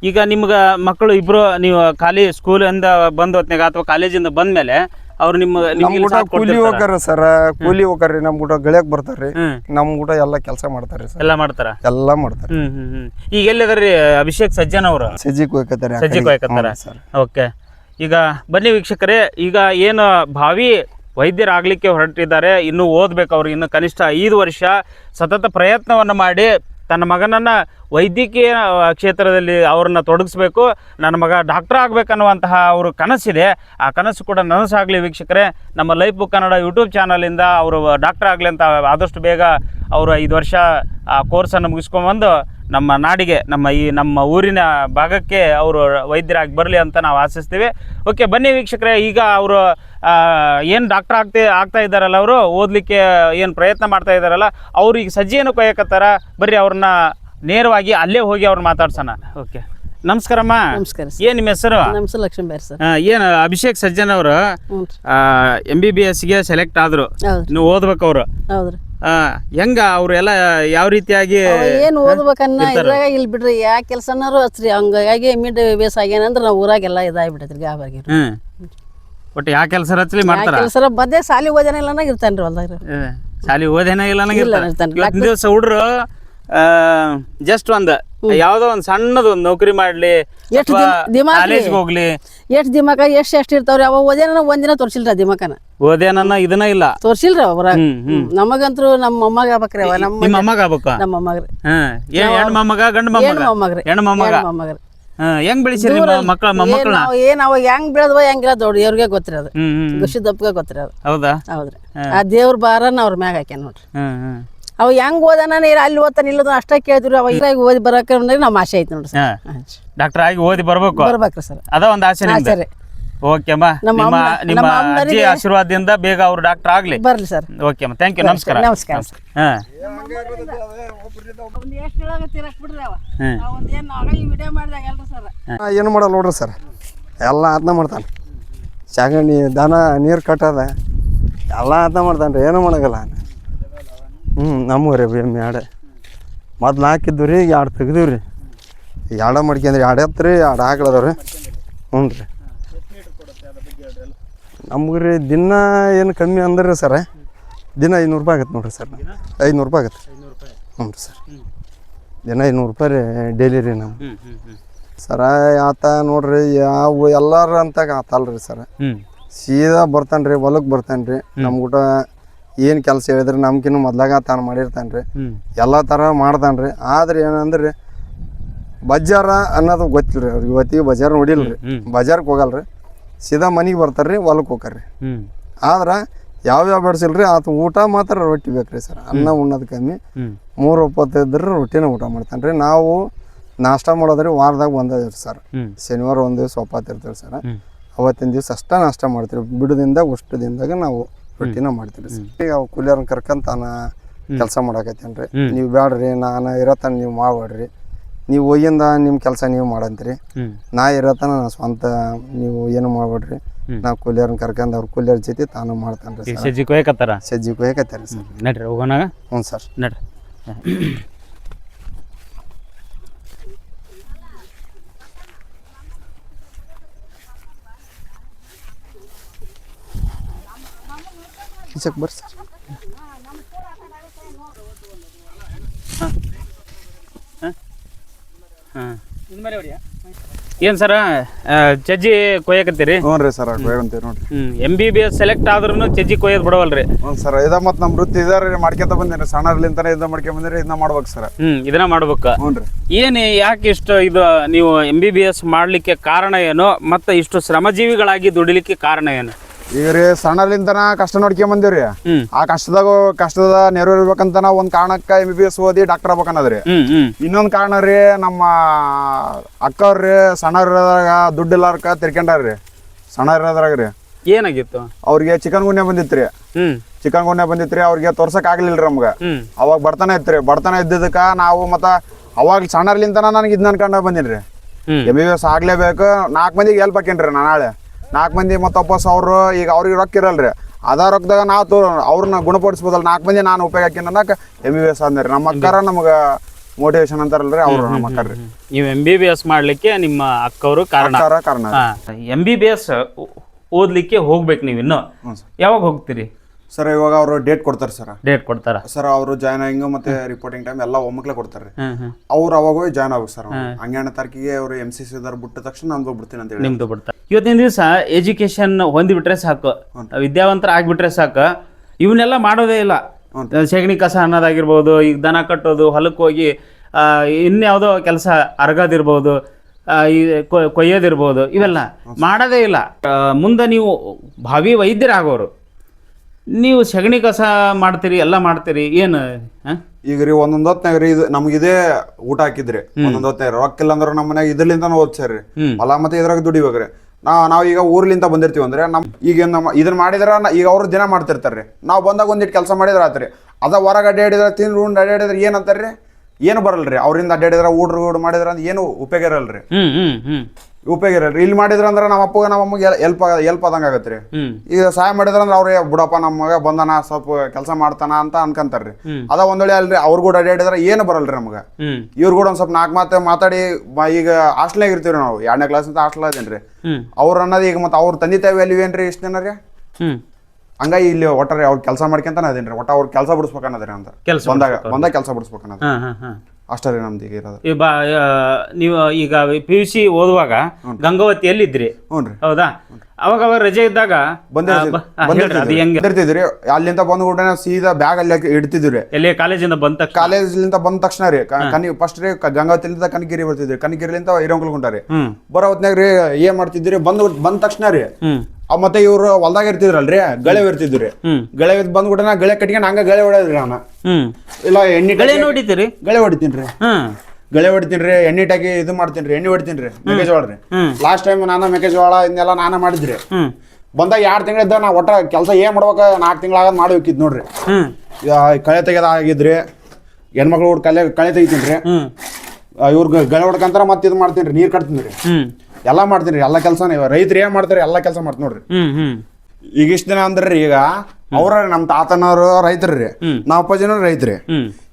ಈಗ ನಿಮ್ಗೆ ಮಕ್ಕಳು ಇಬ್ರು ನೀವು ಖಾಲಿ ಸ್ಕೂಲಿಂದ ಬಂದ ಹೊತ್ನಾಗ ಅಥವಾ ಕಾಲೇಜಿಂದ ಬಂದ್ಮೇಲೆ ಅವ್ರು ನಿಮ್ಮ ನಮ್ ನಿಮ್ಗೆ ಊಟ ಸಾಥ್ ಕೂಲಿ ಕೊಡ್ತಿರ್ತಾರ? ಹೋಗಾರ ಸರ್ ಕೂಲಿ ಹೋಗಾರ್ರಿ ನಮ್ ಊಟ ಗಳಕ್ ಬರ್ತಾರ್ರಿ. ಹ್ಮ್. ನಮ್ ಊಟ ಎಲ್ಲಾ ಕೆಲಸ ಮಾಡ್ತಾರ್ರಿ ಸರ್. ಎಲ್ಲ ಮಾಡ್ತಾರ? ಎಲ್ಲ ಮಾಡ್ತಾರ ಹ್ಮ್ ಹ್ಮ್ ಹ್ಮ್. ಈಗ ಎಲ್ಲಿದಾರ್ರಿ ಅಭಿಷೇಕ್ ಸಜ್ಜನ್ ಅವರು? ಸಜ್ಜಿ ಕೋಯ್ಕತ್ತಾರ ಸಜ್ಜಿ ಹೋಯ್ಕತ್ತಾರ ಸರ್. ಓಕೆ. ಈಗ ಬನ್ನಿ ವೀಕ್ಷಕರೇ ಈಗ ಏನು ಭಾವಿ ವೈದ್ಯರಾಗಲಿಕ್ಕೆ ಹೊರಟಿದ್ದಾರೆ ಇನ್ನು ಓದ್ಬೇಕು ಅವ್ರಿಗೆ ಇನ್ನು ಕನಿಷ್ಠ ಐದು ವರ್ಷ ಸತತ ಪ್ರಯತ್ನವನ್ನು ಮಾಡಿ ತನ್ನ ಮಗನನ್ನ ವೈದ್ಯಕೀಯ ಕ್ಷೇತ್ರದಲ್ಲಿ ಅವ್ರನ್ನ ತೊಡಗಿಸ್ಬೇಕು, ನನ್ನ ಮಗ ಡಾಕ್ಟರ್ ಆಗ್ಬೇಕನ್ನುವಂತಹ ಅವರು ಕನಸಿದೆ. ಆ ಕನಸು ಕೂಡ ನನಸಾಗಲಿ ವೀಕ್ಷಕರೇ. ನಮ್ಮ ಲೈಫ್ ಬುಕ್ ಕನ್ನಡ ಯೂಟ್ಯೂಬ್ ಚಾನಲಿಂದ ಅವರು ಡಾಕ್ಟರ್ ಆಗಲಿ ಅಂತ ಆದಷ್ಟು ಬೇಗ ಅವರು ಐದು ವರ್ಷ ಆ ಕೋರ್ಸನ್ನು ಮುಗಿಸ್ಕೊಂಬಂದು ನಮ್ಮ ನಾಡಿಗೆ ನಮ್ಮ ಈ ನಮ್ಮ ಊರಿನ ಭಾಗಕ್ಕೆ ಅವರು ವೈದ್ಯರಾಗಿ ಬರಲಿ ಅಂತ ನಾವು ಆಶಿಸ್ತೀವಿ. ಓಕೆ ಬನ್ನಿ ವೀಕ್ಷಕರೇ ಈಗ ಅವರು ಏನು ಡಾಕ್ಟರ್ ಆಗ್ತಿ ಆಗ್ತಾ ಇದ್ದಾರಲ್ಲ ಅವರು? ಓದಲಿಕ್ಕೆ ಏನು ಪ್ರಯತ್ನ ಮಾಡ್ತಾ ಇದ್ದಾರಲ್ಲ? ಅವ್ರು ಈಗ ಸಜ್ಜಿಯನ್ನು ಕೊಯ್ಯಕತ್ತಾರ? ಬರ್ರಿ ಅವ್ರನ್ನ ನೇರವಾಗಿ ಅಲ್ಲೇ ಹೋಗಿ ಅವ್ರನ್ನ ಮಾತಾಡ್ಸೋಣ. ಓಕೆ ನಮಸ್ಕಾರಮ್ಮ. ನಮಸ್ಕಾರ ಏನು ನಿಮ್ಮ ಹೆಸರು? ನಮಸ್ಕಾರ ಲಕ್ಷ್ಮೀ ಬೇರೆ ಸರ್. ಏನು ಅಭಿಷೇಕ್ ಸಜ್ಜನ್ ಅವರು ಎಂ ಬಿ ಬಿ ಎಸ್ಗೆ ಸೆಲೆಕ್ಟ್ ಆದರು. ಇನ್ನು ನೀವು ಓದ್ಬೇಕು ಅವರು. ಹೌದ್ರಿ ಹೆಂಗ ಅವ್ರು ಎಲ್ಲ ಯಾವ ರೀತಿಯಾಗಿ ಏನು ಓದ್ಬೇಕನ್ನ ಇದ್ರಾಗ ಇಲ್ಲಿ ಬಿಡ್ರಿ ಯಾ ಕೆಲಸನಾರು ಹಚ್ರಿ ಹಂಗಾಗಿ ಮಿಡ್ ಬೇಸ್ ಆಗ್ಯಾನಂದ್ರ ನಾವು ಊರಾಗೆಲ್ಲ ಇದಾಗ್ಬಿಟ್ಟೈತ್ರಿ ಗಾಬಾಗಿ. ಹ್ಮ್. ಒಟ್ಟು ಯಾವ ಕೆಲಸ ಹಚ್ಚಲಿ ಮಾಡ್ತಾರ? ಕೆಲಸ ಬದ್ದೆ ಸಾಲಿ ಓದ್ಯಾನ ಇಲ್ಲ ಇರ್ತಾನ್ರಿ ಹೊಲ್ದಾಗ. ಸಾಲಿ ಶಾಲಿ ಓದೇನ ಇಲ್ಲ ನಂಗೆ ಇಲ್ಲ, ಇರ್ತಾನೆ. ದಿವಸ ಹುಡ್ರು ಜಸ್ಟ್ ಒಂದ್ ಯಾವ್ದೋ ಒಂದ್ ಸಣ್ಣದ ಒಂದ್ ನೌಕರಿ ಮಾಡ್ಲಿ ಎಷ್ಟು. ಕಾಲೇಜ್ಗೆ ಹೋಗ್ಲಿ. ಎಷ್ಟ್ ದಿಮಾಕ ಎಷ್ಟ್ ಎಷ್ಟ್ ಇರ್ತಾವ್ರಿ? ಅವ ಓದೇನ ಒಂದಿನ ತೋರ್ಸಿಲ್ರ ದಿಮಾಕನ? ಓದೇನ ಇದನ್ನ ಇಲ್ಲ. ತೋರ್ಸಿಲ್ರ ಅವ್ರ ನಮಗಂತ್ರು ನಮ್ಮ ಮೊಮ್ಮಗ ಆಗ್ಬೇಕ್ರಿ ಅವ ನಮ್ಮ ನಿಮ್ಮ ಅಮ್ಮಗ ಆಗ್ಬೇಕ? ನಮ್ಮ ಮೊಮ್ಮಗ್ರಿ ಹೆಣ್ಣು ಮೊಮ್ಮಗ ಗಂಡು ಮೊಮ್ಮಗ? ಮೊಮ್ಮಗ್ರಿ ಹೆಣ್ಣು ಮೊಮ್ಮಗ? ಮೊಮ್ಮಗ್ರಿ ಹೆಂಗ್ ಬೆಳೆಸಿರಿ ಮಕ್ಕಳ ಮೊಮ್ಮಕ್ಕಳ ಏನ್ ಅವ ಹೆಂಗ್ ಬೆಳೆದ್ವ ಹೆಂಗಿಲ್ಲ ದೊಡ್ಡ ಇವ್ರಿಗೆ ಗೊತ್ತಿರಿ ಅದು. ಹ್ಮ್ ಹ್ಮ್ ಗುಷಿ ದಪ್ಪಗೆ ಗೊತ್ತಿರಿ ಅದು. ಹೌದಾ? ಹೌದ್ರಿ. ಆ ದೇವ್ರ ಬಾರನ್ನ ಅವ್ರ ಮ್ಯಾಗ ಹಾಕ್ಯಾನ ನೋಡ್ರಿ. ಅವ ಹೆಂಗ್ ಓದಾನ ನೀರ್ ಅಲ್ಲಿ ಓದ್ತಾನೆ ಇಲ್ಲದ ಅಷ್ಟೇ ಕೇಳಿದ್ರು ಅವ ಇದ್ರಾಗ ಓದಿ ಬರಕ ನಮ್ಮ ಆಸೆ ಐತಿ ನೋಡ್ರಿ ಡಾಕ್ಟರ್ ಆಗಿ ಓದಿ ಬರ್ಬೇಕು. ಬರ್ಬೇಕ್ರಿ ಸರ್. ಅದ ಒಂದ್ ಆಸೆ ಆಸೆ ರೀ. ಓಕೆ ಅಮ್ಮ. ನಮ್ಮ ನಿಮ್ಮ ಅಮ್ಮ- ನಿಮ್ಮ ನಮ್ಮ ಅಜ್ಜಿ ಆಶೀರ್ವಾದದಿಂದ ಬೇಗ ಅವ್ರು ಡಾಕ್ಟರ್ ಆಗ್ಲಿ. ಬರ್ಲಿ ಸರ್. ಓಕೆ ಅಮ್ಮ. ಥ್ಯಾಂಕ್ ಯು ನಮಸ್ಕಾರ. ನಮಸ್ಕಾರ. ಹಾಂ. ಏನ್ ವಿಡಿಯೋ ಮಾಡಿದಾಗ ಎಲ್ರು ಸರ್. ಏನು ಮಾಡಲ್ಲ ನೋಡ್ರಿ ಸರ್. ಎಲ್ಲ ಆತ್ನ ಮಾಡ್ತಾನೆ. ಸಗಣಿ ದನ ನೀರು ಕಟ್ಟದ ಎಲ್ಲ ಆತ್ನ ಮಾಡ್ತಾನೆ ರೀ ಏನು ಮಾಡಗಲ್ಲ. ಹ್ಞೂ ನಮ್ಮೂರಿ ಎಮ್ಮೆ ಎರಡೇ. ಮೊದ್ಲು ಹಾಕಿದ್ದು ರೀ ಈಗ ಎರಡು ತೆಗ್ದೀವಿ ರೀ. ಎರಡ ಮಾಡ್ಕೊಂಡ್ರಿ ಎರಡು ಎತ್ತು ರೀ ಎರಡು ಹಾಕ್ಳದವ್ ರೀ. ಹ್ಞೂ ರೀ. ನಮ್ಗೆ ರೀ ದಿನ ಏನು ಕಮ್ಮಿ ಅಂದ್ರೆ ಸರ. ದಿನ ಐನೂರು ರೂಪಾಯಿ ಆಗತ್ತೆ ನೋಡ್ರಿ ಸರ್. ಐನೂರು ರೂಪಾಯಿ ಆಗತ್ತೆ ಹ್ಞೂ ರೀ ಸರ್. ದಿನ ಐನೂರು ರೂಪಾಯಿ ರೀ ಡೈಲಿ ರೀ ನಾವು ಸರ ಆತ ನೋಡ್ರಿ ಯಾವ ಎಲ್ಲಾರ ಅಂತ ಆತಲ್ರಿ ಸರ. ಸೀದಾ ಬರ್ತಾನೆ ರೀ ಹೊಲಕ್ಕೆ ಬರ್ತಾನೆ ರೀ ನಮ್ಮ ಊಟ ಏನು ಕೆಲಸ ಹೇಳಿದ್ರೆ ನಮ್ಗಿನ್ನು ಮೊದ್ಲಾಗ ತಾನು ಮಾಡಿರ್ತಾನೆ ರೀ ಎಲ್ಲ ಥರ ಮಾಡ್ತಾನೆ ರೀ ಆದ್ರೆ ಏನಂದ್ರೆ ಬಜಾರ ಅನ್ನೋದು ಗೊತ್ತಿಲ್ಲ ರೀ ಅವ್ರಿಗೆ. ಇವತ್ತಿಗೆ ಬಜಾರ್ ನೋಡಿಲ್ಲ ರೀ ಹೋಗಲ್ರಿ ಬಜಾರ್ಗೆ ಹೋಗಲ್ಲ ರೀ ಸೀದಾ ಮನೆಗೆ ಬರ್ತಾರೆ ರೀ ಹೊಲಕ್ಕೆ ಹೋಗ್ರಿ ಆದ್ರೆ ಯಾವ್ಯಾವ ಯಾವ ರೀ ಆತ ಊಟ ಮಾತ್ರ ರೊಟ್ಟಿ ಬೇಕು ರೀ ಸರ್. ಅನ್ನ ಉಣ್ಣೋದು ಕಮ್ಮಿ. ಮೂರು ಇದ್ರೆ ರೊಟ್ಟಿನ ಊಟ ಮಾಡ್ತಾನೆ ರೀ ನಾವು ನಾಷ್ಟ ಮಾಡೋದ್ರಿ ವಾರದಾಗ ಒಂದೇ ಸರ್. ಶನಿವಾರ ಒಂದು ದಿವಸ ಒಪ್ಪತ್ತಿರ್ತೀವಿ ಸರ್. ಅವತ್ತಿನ ದಿವಸ ಅಷ್ಟ ನಾಷ್ಟ ಮಾಡ್ತೀವಿ. ಬಿಡದಿಂದ ಉಷ್ಟು ದಿನದಾಗ ನಾವು ರೊಟ್ಟಿನ ಮಾಡ್ತೀನಿ ಸರ್ ಈಗ ಅವು ಕೂಲಿಯವ್ರನ್ನ ಕರ್ಕೊಂತಾನ ಕೆಲಸ ಮಾಡಾಕತ್ತೇನ್ರಿ. ನೀವು ಬೇಡ್ರಿ ನಾನು ಇರತನ ನೀವು ಮಾಡಬೇಡ್ರಿ. ನೀವು ಹೋಗಿಂದ ನಿಮ್ಮ ಕೆಲಸ ನೀವು ಮಾಡಂತೀರಿ. ನಾ ಇರತನ ನಾ ಸ್ವಂತ ನೀವು ಏನು ಮಾಡಬೇಡ್ರಿ. ನಾ ಕೂಲಿಯರ್ನ ಕರ್ಕೊಂಡು ಅವ್ರ ಕೂಲಿಯರ್ ಜೊತೆ ತಾನು ಮಾಡ್ತಾನ್ರಿ ಸರ್. ಸಜ್ಜಿ ಕೊಯ್ಯಕತ್ತಾರ? ಸಜ್ಜಿ ಕೊಯ್ಕತ್ತಾರ ಸರ್. ನಡ್ರಿ ಹೋಗೋಣ ಹ್ಞೂ ಸರ್. ನಡ್ರಿ. ಕಿಚಕ್ ಬರ್ರಿ ಸರ್ ಹಾಂ ಏನು ಸರ ಚಜ್ಜಿ ಕೊಯ್ಯಕತ್ತೀರಿ? ಹ್ಞೂ ರೀ ಸರ್ ಅಂತೀವಿ ನೋಡ್ರಿ. ಹ್ಞೂ M B B S select ಆದ್ರೂ ಚಜ್ಜಿ ಕೊಯ್ಯೋದು ಬಿಡವಲ್ರಿ. ಹ್ಞೂ ಸರ್ ಇದ ಮತ್ತು ನಮ್ಮ ವೃತ್ತಿ ಇದಾರೆ ಮಾಡ್ಕೊಂತ ಬಂದಿರಿ ಸಣ್ಣರ್ಲಿಂತಾನೆ ಇದನ್ನ ಮಾಡ್ಕೊಂಡ್ ಬಂದಿರಿ ಇದನ್ನ ಮಾಡ್ಬೇಕು ಸರ್. ಹ್ಞೂ ಇದನ್ನ ಮಾಡ್ಬೇಕು. ಹ್ಞೂ ರೀ. ಏನು ಯಾಕೆ ಇಷ್ಟು ಇದು ನೀವು ಎಂ ಬಿ ಬಿ ಎಸ್ ಮಾಡಲಿಕ್ಕೆ ಕಾರಣ ಏನು ಮತ್ತು ಇಷ್ಟು ಶ್ರಮಜೀವಿಗಳಾಗಿ ದುಡಿಲಿಕ್ಕೆ ಕಾರಣ ಏನು? ಈಗ ರೀ ಸಣ್ಣಲಿಂತನ ಕಷ್ಟ ನೋಡ್ಕೊಂಡ್ ಬಂದಿವ್ರಿ. ಆ ಕಷ್ಟದಾಗ ಕಷ್ಟದ ನೆರವೇರ್ಬೇಕಂತ ಒಂದ್ ಒಂದು ಕಾರಣಕ್ಕೆ ಎಂ ಬಿ ಬಿ ಎಸ್ ಓದಿ ಡಾಕ್ಟರ್ ಆಗ್ಬೇಕನ್ನದ್ರಿ. ಇನ್ನೊಂದು ಕಾರಣ ರೀ ನಮ್ಮ ಅಕ್ಕವ್ರಿ ಸಣ್ಣವ್ರದಾಗ ದುಡ್ಡು ಇಲ್ಲಾರ್ಕ ತಿರ್ಕೊಂಡ್ರಿ ಸಣ್ಣ ಇರೋದ್ರಾಗ ರೀ. ಏನಾಗಿತ್ತು? ಅವ್ರಿಗೆ ಚಿಕನ್ ಗುನ್ಯ ಬಂದಿತ್ತು ರೀ ಚಿಕನ್ ಗುನ್ಯ ಬಂದಿತ್ರಿ ಅವ್ರಿಗೆ ತೋರ್ಸಕ್ ಆಗ್ಲಿಲ್ಲ ನಮ್ಗ. ಅವಾಗ ಬರ್ತಾನ ಇತ್ರಿ. ಬರ್ತಾನ ಬರ್ತಾನೆ ನಾವು ಮತ್ತ ಅವಾಗ ಸಣ್ಣರ್ಲಿಂತನ ನನಗೆ ಇದನ್ನ ಅನ್ಕೊಂಡ ಬಂದಿನ್ರಿ. ಎಂ ಬಿ ಬಿ ಎಸ್ ಆಗ್ಲೇಬೇಕು. ನಾಲ್ಕು ಮಂದಿಗೆ ಹೆಲ್ಪ್ ಹಾಕೇನ್ರಿ ನಾಳೆ. ನಾಲ್ಕು ಮಂದಿ ಮತ್ತು ವಾಪಸ್ ಅವರು ಈಗ ಅವ್ರಿಗೆ ರೊಕ್ಕ ಇರಲ್ರಿ. ಅದ ರೊಕ್ಕದಾಗ ನಾವು ತೋ ಅವ್ರನ್ನ ಗುಣಪಡಿಸ್ಬೋದಲ್ಲ ನಾಲ್ಕು ಮಂದಿ ನಾನು ಉಪಯೋಗ ಹಾಕಿನ ಅನ್ನಕ್ಕೆ ಎಂ ಬಿ ಬಿ ಎಸ್ ಅಂದ್ರಿ. ನಮ್ಮ ಅಕ್ಕಾರ ನಮಗೆ ಮೋಟಿವೇಶನ್ ಅಂತಾರಲ್ರಿ ಅವ್ರು ನಮ್ಮ ಅಕ್ಕಾರ ರೀ ನೀವು ಎಂ ಬಿ ಬಿ ಎಸ್ ಮಾಡಲಿಕ್ಕೆ ನಿಮ್ಮ ಅಕ್ಕವರು ಕಾರಣ. ಅಕ್ಕಾರ ಕಾರಣ. ಎಂ ಬಿ ಬಿ ಎಸ್ ಓದಲಿಕ್ಕೆ ಹೋಗ್ಬೇಕು ನೀವು ಇನ್ನು ಯಾವಾಗ ಹೋಗ್ತೀರಿ? ಸರ್ ಇವಾಗ ಅವರು ಡೇಟ್ ಕೊಡ್ತಾರೆ ಸರ್ ಡೇಟ್ ಕೊಡ್ತಾರ? ಸರ್ ಅವರು ಜಾಯ್ನಿಂಗ್ ಮತ್ತೆ ರಿಪೋರ್ಟಿಂಗ್ ಟೈಮ್ ಎಲ್ಲ ಒಮ್ಮಕ್ಲೆ ಕೊಡ್ತಾರೆ. ಅವ್ರು ಅವಾಗ ಹೋಗಿ ಜಾಯ್ನ್ ಆಗ್ಬೇಕು ಸರ್ ಹಂಗಾಣ ತಾರೀಕಿಗೆ ಅವರು ಎಂ ಸಿ ಸಿ ಬಿಟ್ಟ ತಕ್ಷಣ ನಮ್ದು ಹೋಗ್ಬಿಡ್ತೀನಿ ಅಂತ ಹೇಳಿ. ನಿಮ್ದು ಬಿಡ್ತಾರೆ. ಇವತ್ತಿನ ದಿವಸ ಎಜುಕೇಶನ್ ಹೊಂದಿಬಿಟ್ರೆ ಸಾಕು. ವಿದ್ಯಾವಂತರ ಆಗ್ಬಿಟ್ರೆ ಸಾಕು. ಇವನ್ನೆಲ್ಲ ಮಾಡೋದೇ ಇಲ್ಲ. ಸೆಗಣಿ ಕಸ ಅನ್ನೋದಾಗಿರ್ಬೋದು ಈಗ ದನ ಕಟ್ಟೋದು ಹೊಲಕ್ಕೆ ಹೋಗಿ ಇನ್ಯಾವುದೋ ಕೆಲಸ ಅರಗೋದಿರ್ಬೋದು ಈ ಕೊಯ್ಯೋದಿರ್ಬೋದು ಇವೆಲ್ಲ ಮಾಡೋದೇ ಇಲ್ಲ. ಮುಂದೆ ನೀವು ಭಾವಿ ವೈದ್ಯರಾಗೋರು. ನೀವು ಸಗಣಿ ಕಸ ಮಾಡ್ತೀರಿ ಎಲ್ಲ ಮಾಡ್ತೀರಿ ಏನು ಹಾಂ? ಈಗ ರೀ ಒಂದೊಂದ್ ಹೊತ್ನಾಗ ರೀ ಇದು ನಮ್ಗೆ ಇದೇ ಊಟ ಹಾಕಿದ್ರಿ. ಒಂದೊಂದ್ ಹೊತ್ನಾಗ ರೊಕ್ಕ ಇಲ್ಲ ಅಂದ್ರೆ ನಮ್ಮ ಮನ್ಯಾಗ ಇದರ್ಲಿಂದ ಓದ್ಸಾರಿ. ಹೊಲ ಮತ್ತೆ ಇದ್ರಾಗ ದುಡಿಬೇಕ್ರಿ. ನಾ ನಾವು ಈಗ ಊರ್ಲಿಂದ ಬಂದಿರ್ತೀವಿ ಅಂದ್ರೆ ನಮ್ ಈಗ ನಮ್ಮ ಇದನ್ನ ಮಾಡಿದ್ರ ನ- ಈಗ ಅವ್ರು ದಿನ ಮಾಡ್ತಿರ್ತಾರ್ರಿ ನಾವು ಬಂದಾಗ ಒಂದಿಟ್ಟು ಕೆಲಸ ಮಾಡಿದ್ರ ಆತ್ರಿ. ಅದ ಹೊರಗೆ ಅಡ್ಡಾಡಿದ್ರೆ ತಿಂದು ಉಂಡು ಅಡ್ಡಾಡಿದ್ರೆ ಏನು ಅಂತಾರ್ರಿ? ಏನು ಬರಲ್ರಿ. ಅವ್ರಿಂದ ಅಡ್ಡಾಡಿದ್ರ ಊಡ್ರು ಊಡ್ ಮಾಡಿದ್ರ ಅಂತ ಏನು ಉಪಯೋಗ ಇರಲ್ರಿ. ಹ್ಞೂ ಹ್ಞೂ ಹ್ಞೂ ಉಪಯೋಗ ಇರಲ್ರಿ ಇಲ್ಲಿ ಮಾಡಿದ್ರ ಅಂದ್ರೆ ನಮ್ಮ ಅಪ್ಪಗ ನಮ್ಮ ಅಮ್ಮಗೆ ಎಲ್ಪ್ ಎಲ್ಪ್ ಆದಂಗೆ ಆಗತ್ರಿ. ಹ್ಞೂ ಈಗ ಸಹಾಯ ಮಾಡಿದ್ರ ಅಂದ್ರೆ ಅವ್ರೇ ಬಿಡಪ್ಪ ನಮ್ಮ ಮಗ ಬಂದನ ಸ್ವಲ್ಪ ಕೆಲಸ ಮಾಡ್ತಾನ ಅಂತ ಅನ್ಕಂತಾರ್ರಿ. ಅದ ಒಂದೊಳ್ಳೆ ಅಲ್ರಿ ಅವ್ರ ಕೂಡ ಅಡ್ಡಾಡಿದ್ರೆ ಏನು ಬರಲ್ರಿ ನಮ್ಗೆ. ಇವ್ರ ಕೂಡ ಒಂದ್ ಸ್ವಲ್ಪ ನಾಲ್ಕು ಮಾತು ಮಾತಾಡಿ ಈಗ ಹಾಸ್ಟೆಲ್ ಇರ್ತೀವಿ ನಾವು. ಎರಡನೇ ಕ್ಲಾಸ್ ಅಂತ ಹಾಸ್ಟೆಲ್ ಅದೇನ್ರಿ. ಅವ್ರ ಅನ್ನೋದು ಈಗ ಮತ್ತೆ ಅವ್ರ ತಂದೆ ತಾಯಿ ಅಲ್ಲಿ ಏನ್ರಿ ಇಷ್ಟು ಜನ ರೀ? ಹಂಗಾಗಿ ಇಲ್ಲಿ ಒಟ್ಟಾರೆ ಅವ್ರ ಕೆಲಸ ಮಾಡ್ಕೊಂತಾನೆ ಅದೇನ್ರಿ. ಒಟ್ಟ ಅವ್ರ ಕೆಲಸ ಬಿಡಿಸ್ಬೇಕನ್ನೋದ್ರಿ ಅಂತ. ಬಂದಾಗ ಬಂದಾಗ ಕೆಲಸ ಬಿಡಿಸ್ಬೇಕನ್ನೋದ್ರಿ. ಅಷ್ಟೇ ನಮ್ದು ಈಗ ಇರೋದು. ಈ ಬಾ ಆ, ನೀವು ಈಗ ಪಿ ಯು ಸಿ ಓದುವಾಗ ಗಂಗಾವತಿಯಲ್ಲಿದ್ರಿ ಹ್ಞೂ ರೀ. ಹೌದಾ? ಅವಾಗ ಅವಾಗ ರಜೆ ಇದ್ದಾಗ ಆ, ಬ- ಆ, ಹೇಳ್ರಿ ಅದು ಹೆಂಗೆ? ಬಂದಿರ್ತಿದ್ರಿ ಅಲ್ಲಿಂದ ಬಂದ ಕೂಡ ಸೀದಾ ಬ್ಯಾಗ್ ಅಲ್ಲಿ ಹಾಕಿ ಇಡ್ತಿದ್ರಿ ಎಲ್ಲಿ? ಕಾಲೇಜಿಂದ ಬಂದ ತಕ್ಷಣ? ಕಾಲೇಜ್ಲಿಂದ ಬಂದ ತಕ್ಷಣ ರೀ. ಕ- ಕನಿ ಫಸ್ಟ್ ರೀ ಕ- ಗಂಗಾವತಿಲಿಂದ ಕನಗಿರಿ ಬರ್ತಿದ್ರಿ ಕನಗಿರಿಲಿಂದ ಹ್ಮ್. ಬರೋ ಹೊತ್ನಾಗ ರೀ ಏನ್ ಮಾಡ್ತಿದ್ರಿ ಬಂದ್ ಬಂದ ತಕ್ಷಣ ರೀ ಹ್ಮ್. ಮತ್ತೆ ಇವ್ರು ಹೊಲ್ದಾಗ ಇರ್ತಿದ್ರಲ್ರಿ? ಗಳೆ ಇರ್ತಿದ್ರಿ ಗಳೆ ಬಂದ್ಬಿಟ್ಟ ನಾ ಗಳೆ ಕಟ್ಕೊಂಡು ಹಂಗ ಗಳೆ ಹೊಡೆದ್ರಿ ನಾನು. ಇಲ್ಲ ಎಣ್ಣೆ ಗಳೆ ನೋಡಿತೀರಿ ಗಳೆ ಹೊಡಿತೀನಿ ರೀ ಗಳೆ ಹೊಡಿತೀನಿ ರೀ ಎಣ್ಣೆ ಟಾಕಿ ಇದು ಮಾಡ್ತೀನಿ ರೀ ಎಣ್ಣೆ ಹೊಡಿತೀನಿ ರೀ ಮೆಕ್ಕೆಜೋಳ ರೀ. ಲಾಸ್ಟ್ ಟೈಮ್ ನಾನು ಮೆಕ್ಕೆಜೋಳ ಇದನ್ನೆಲ್ಲ ನಾನು ಮಾಡಿದ್ರಿ. ಬಂದಾಗ ಎರಡು ತಿಂಗಳಿದ್ದ ನಾ ಒಟ್ಟ ಕೆಲಸ ಏನ್ ಮಾಡ್ಬೇಕ ನಾಲ್ಕು ತಿಂಗಳಾಗದ್ ಮಾಡಿ ಹೋಗಿದ್ ನೋಡ್ರಿ. ಕಳೆ ತೆಗೆದಾಗಿದ್ರಿ. ಹೆಣ್ಮಕ್ಳು ಕಲೆ ಕಳೆ ತೆಗಿತೀನಿ ರೀ ಇವ್ರಿಗೆ ಗಳೆ ಹೊಡ್ಕಂತಾರ ಮತ್ತೆ ಇದು ಮಾಡ್ತೀನಿ ರೀ ನೀರು ಕಟ್ತೀನಿ ರೀ ಎಲ್ಲ ಮಾಡ್ತೀನಿ ಎಲ್ಲ ಕೆಲಸ ರೈತರು ಏನ್ ಮಾಡ್ತಾರೆ ಎಲ್ಲ ಕೆಲಸ ಮಾಡ್ತ ನೋಡ್ರಿ. ಈಗ ಇಷ್ಟ ದಿನ ಅಂದ್ರೆ ಈಗ ಅವ್ರ ನಮ್ ತಾತನವರು ರೈತರ್ರಿ ರೀ. ಅಪ್ಪಾಜಿನವ್ರು ರೈತರಿ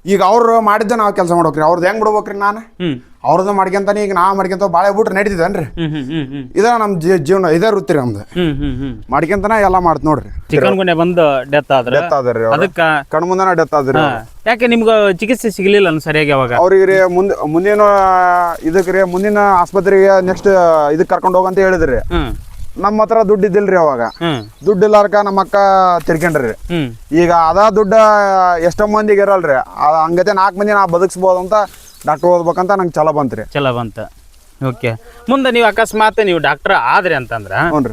ಈಗ ಅವ್ರು ಮಾಡಿದ್ದ ನಾವು ಕೆಲಸ ಮಾಡ್ಬೇಕ್ರಿ. ಅವ್ರದ್ದು ಹೆಂಗ್ ಬಿಡ್ಬೇಕ್ರಿ ನಾನು? ಅವ್ರದ್ದು ಮಾಡ್ಕೊಂತಾನೆ ಈಗ ನಾ ಮಾಡ್ಕೊಂತ ಬಾಳೆ ಬಿಟ್ರೆ ನಡೀತಿದ್ದೇನ್ರಿ ಇದ ನಮ್ಮ ಜೀವನ ಇದೇ ವೃತ್ತಿ ರೀ ನಮ್ದು. ಮಾಡ್ಕೊಂತನ ಎಲ್ಲ ಮಾಡ್ತ ನೋಡ್ರಿ. ಚಿಕನ್ ಬಂದು ಡೆತ್ ಆದ್ರೆ? ಡೆತ್ ಆದ್ರಿ. ಅದಕ್ಕ ಕಣ್ ಮುಂದನ ಡೆತ್ ಆದ್ರಿ. ಯಾಕೆ ನಿಮ್ಗೆ ಚಿಕಿತ್ಸೆ ಸಿಗಲಿಲ್ಲ ಸರಿಯಾಗಿ ಅವಾಗ? ಅವ್ರಿಗೆ ರೀ ಮುಂದೆ ಮುಂದಿನ ಇದಕ್ಕೆ ರೀ ಮುಂದಿನ ಆಸ್ಪತ್ರೆಗೆ ನೆಕ್ಸ್ಟ್ ಇದಕ್ಕೆ ಕರ್ಕೊಂಡು ಹೋಗಂತ ಹೇಳಿದ್ರಿ. ನಮ್ಮ ಹತ್ರ ದುಡ್ಡು ಇದ್ದಿಲ್ರಿ ಅವಾಗ. ದುಡ್ಡು ಇಲ್ಲಾರ್ಕ ನಮ್ಮ ಅಕ್ಕ ತಿರ್ಕೊಂಡ್ರಿ ಈಗ ಅದ ದುಡ್ಡ ಎಷ್ಟೋ ಮಂದಿಗೆ ಇರಲ್ರಿ. ಹಂಗತೆ ನಾಲ್ಕು ಮಂದಿ ನಾ ಬದುಕ್ಸ್ಬೋದು ಅಂತ ಡಾಕ್ಟರ್ ಓದ್ಬೇಕಂತ ನಂಗೆ ಛಲ ಬಂತ್ರಿ. ಚಲೋ ಬಂತ. ಓಕೆ. ಮುಂದೆ ನೀವು ಅಕಸ್ಮಾತ್ ನೀವು ಡಾಕ್ಟರ್ ಆದ್ರಿ ಅಂತಂದ್ರ ಹ್ಞೂ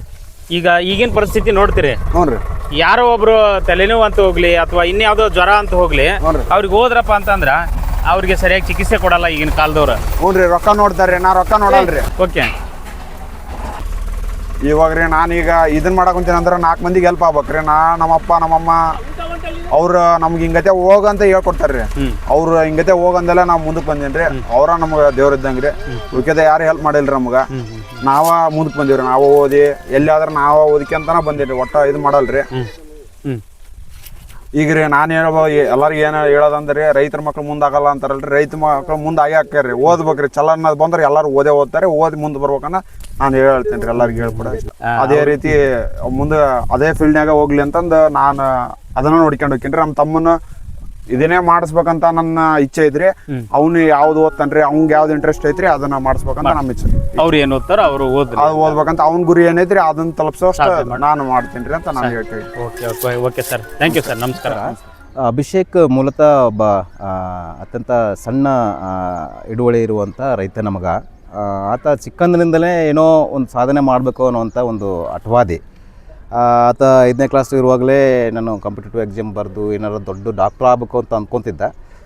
ಈಗ ಈಗಿನ ಪರಿಸ್ಥಿತಿ ನೋಡ್ತೀರಿ. ಹ್ಞೂ ಯಾರೋ ಒಬ್ರು ತಲೆನೋವು ಅಂತ ಹೋಗ್ಲಿ ಅಥವಾ ಇನ್ಯಾವುದೋ ಜ್ವರ ಅಂತ ಹೋಗ್ಲಿ ಅವ್ರಿಗೆ ಹೋದ್ರಪ್ಪ ಅಂತಂದ್ರ ಅವ್ರಿಗೆ ಸರಿಯಾಗಿ ಚಿಕಿತ್ಸೆ ಕೊಡಲ್ಲ ಈಗಿನ ಕಾಲದವ್ರು. ಹ್ಞೂ ರೀ ರೊಕ್ಕ ನೋಡ್ತಾರೆ ನಾ ರೊಕ್ಕ ನೋಡಲ್ರಿ. ಓಕೆ. ಇವಾಗ ರೀ ನಾನೀಗ ಇದನ್ನ ಮಾಡಕ್ ಕುಂತೀನಿ ಅಂದ್ರೆ ನಾಲ್ಕು ಮಂದಿಗೆ ಹೆಲ್ಪ್ ಆಗ್ಬೇಕ್ರಿ. ನಾ ನಮ್ಮಪ್ಪ ನಮ್ಮಮ್ಮ ಅವ್ರು ನಮ್ಗೆ ಹಿಂಗತೆ ಹೋಗಂತ ಹೇಳ್ಕೊಡ್ತಾರ್ರಿ. ಅವ್ರು ಹಿಂಗತೆ ಹೋಗಂದೆಲ್ಲ ನಾವು ಮುಂದಕ್ಕೆ ಬಂದೇನ್ರಿ. ಅವ್ರ ನಮ್ಗೆ ದೇವ್ರ ರೀ ಉಳ್ಕೆದ ಯಾರು ಹೆಲ್ಪ್ ಮಾಡಿಲ್ರಿ ನಮ್ಗೆ? ನಾವ ಮುಂದಕ್ಕೆ ಬಂದಿವ್ರಿ. ನಾವು ಓದಿ ಎಲ್ಲಿಯಾದ್ರೆ ನಾವ ಓದಿಕೆಂತನ ರೀ ಒಟ್ಟ ಇದು ಮಾಡಲ್ರಿ. ರೀ ಈಗ ರೀ ನಾನು ಹೇಳ್ಬೋ ಎಲ್ಲರಿಗೂ ಏನು ಹೇಳೋದಂದ್ರೆ ರೈತರ ಮಕ್ಳು ಮುಂದಾಗಲ್ಲ ಅಂತಾರಲ್ರಿ. ರೈತ ಮಕ್ಳು ಮುಂದೆ ಆಗೇ ಹಾಕ್ಯಾರ್ರಿ. ಓದ್ಬೇಕ್ರಿ. ರೀ ಅನ್ನೋದು ಬಂದ್ರೆ ಎಲ್ಲರೂ ಓದೇ ಓದ್ತಾರೆ. ಓದಿ ಮುಂದೆ ಬರ್ಬೇಕನ್ನ ನಾನು ಹೇಳ್ತೇನೆ ರೀ ಎಲ್ಲರಿಗೂ ಹೇಳ್ಕೊಡ ಅದೇ ರೀತಿ ಮುಂದೆ ಅದೇ ಫೀಲ್ಡ್ನಾಗ ಹೋಗ್ಲಿ ಅಂತಂದು ನಾನು ಅದನ್ನ ನೋಡ್ಕೊಂಡು ಹೋಗ್ತೀನಿ. ನಮ್ಮ ತಮ್ಮನ ಇದನ್ನೇ ಮಾಡಿಸ್ಬೇಕಂತ ನನ್ನ ಇಚ್ಛೆ ಐತ್ರಿ. ಅವ್ನು ಯಾವ್ದು ಓದ್ತಾನ್ರಿ ಅವ್ನಿಗೆ ಯಾವ್ದು ಇಂಟ್ರೆಸ್ಟ್ ಐತ್ರಿ ಅದನ್ನ ಮಾಡಿಸ್ಬೇಕಂತ ನಮ್ಮ ಇಚ್ಛೆ. ಅವ್ರು ಏನ್ ಓದ್ತಾರ ಅವ್ರು ಓದ್ ಅದು ಓದ್ಬೇಕಂತ ಅವ್ನ ಗುರಿ ಏನೈತ್ರಿ ಅದನ್ನ ತಲುಪಿಸೋಷ್ಟು ನಾನು ಮಾಡ್ತೀನಿ ಅಂತ ನಾನು ಹೇಳ್ತೀನಿ. Okay sir thank you sir ನಮಸ್ಕಾರ ಅಭಿಷೇಕ್ ಮೂಲತಃ ಒಬ್ಬ ಆ, ಅತ್ಯಂತ ಸಣ್ಣ ಆ, ಹಿಡುವಳಿ ಇರುವಂಥ ರೈತನ ಮಗ. ಆತ ಚಿಕ್ಕಂದಿನಿಂದಲೇ ಏನೋ ಒಂದು ಸಾಧನೆ ಮಾಡಬೇಕು ಅನ್ನೋವಂಥ ಒಂದು ಅಟವಾದಿ. ಆತ ಐದನೇ ಕ್ಲಾಸ್ ಇರುವಾಗಲೇ ನಾನು ಕಾಂಪಿಟೇಟಿವ್ ಎಕ್ಸಾಮ್ ಬರೆದು ಏನಾದ್ರು ದೊಡ್ಡ ಡಾಕ್ಟ್ರ್ ಆಗಬೇಕು ಅಂತ ಅಂದ್ಕೊತಿದ್ದ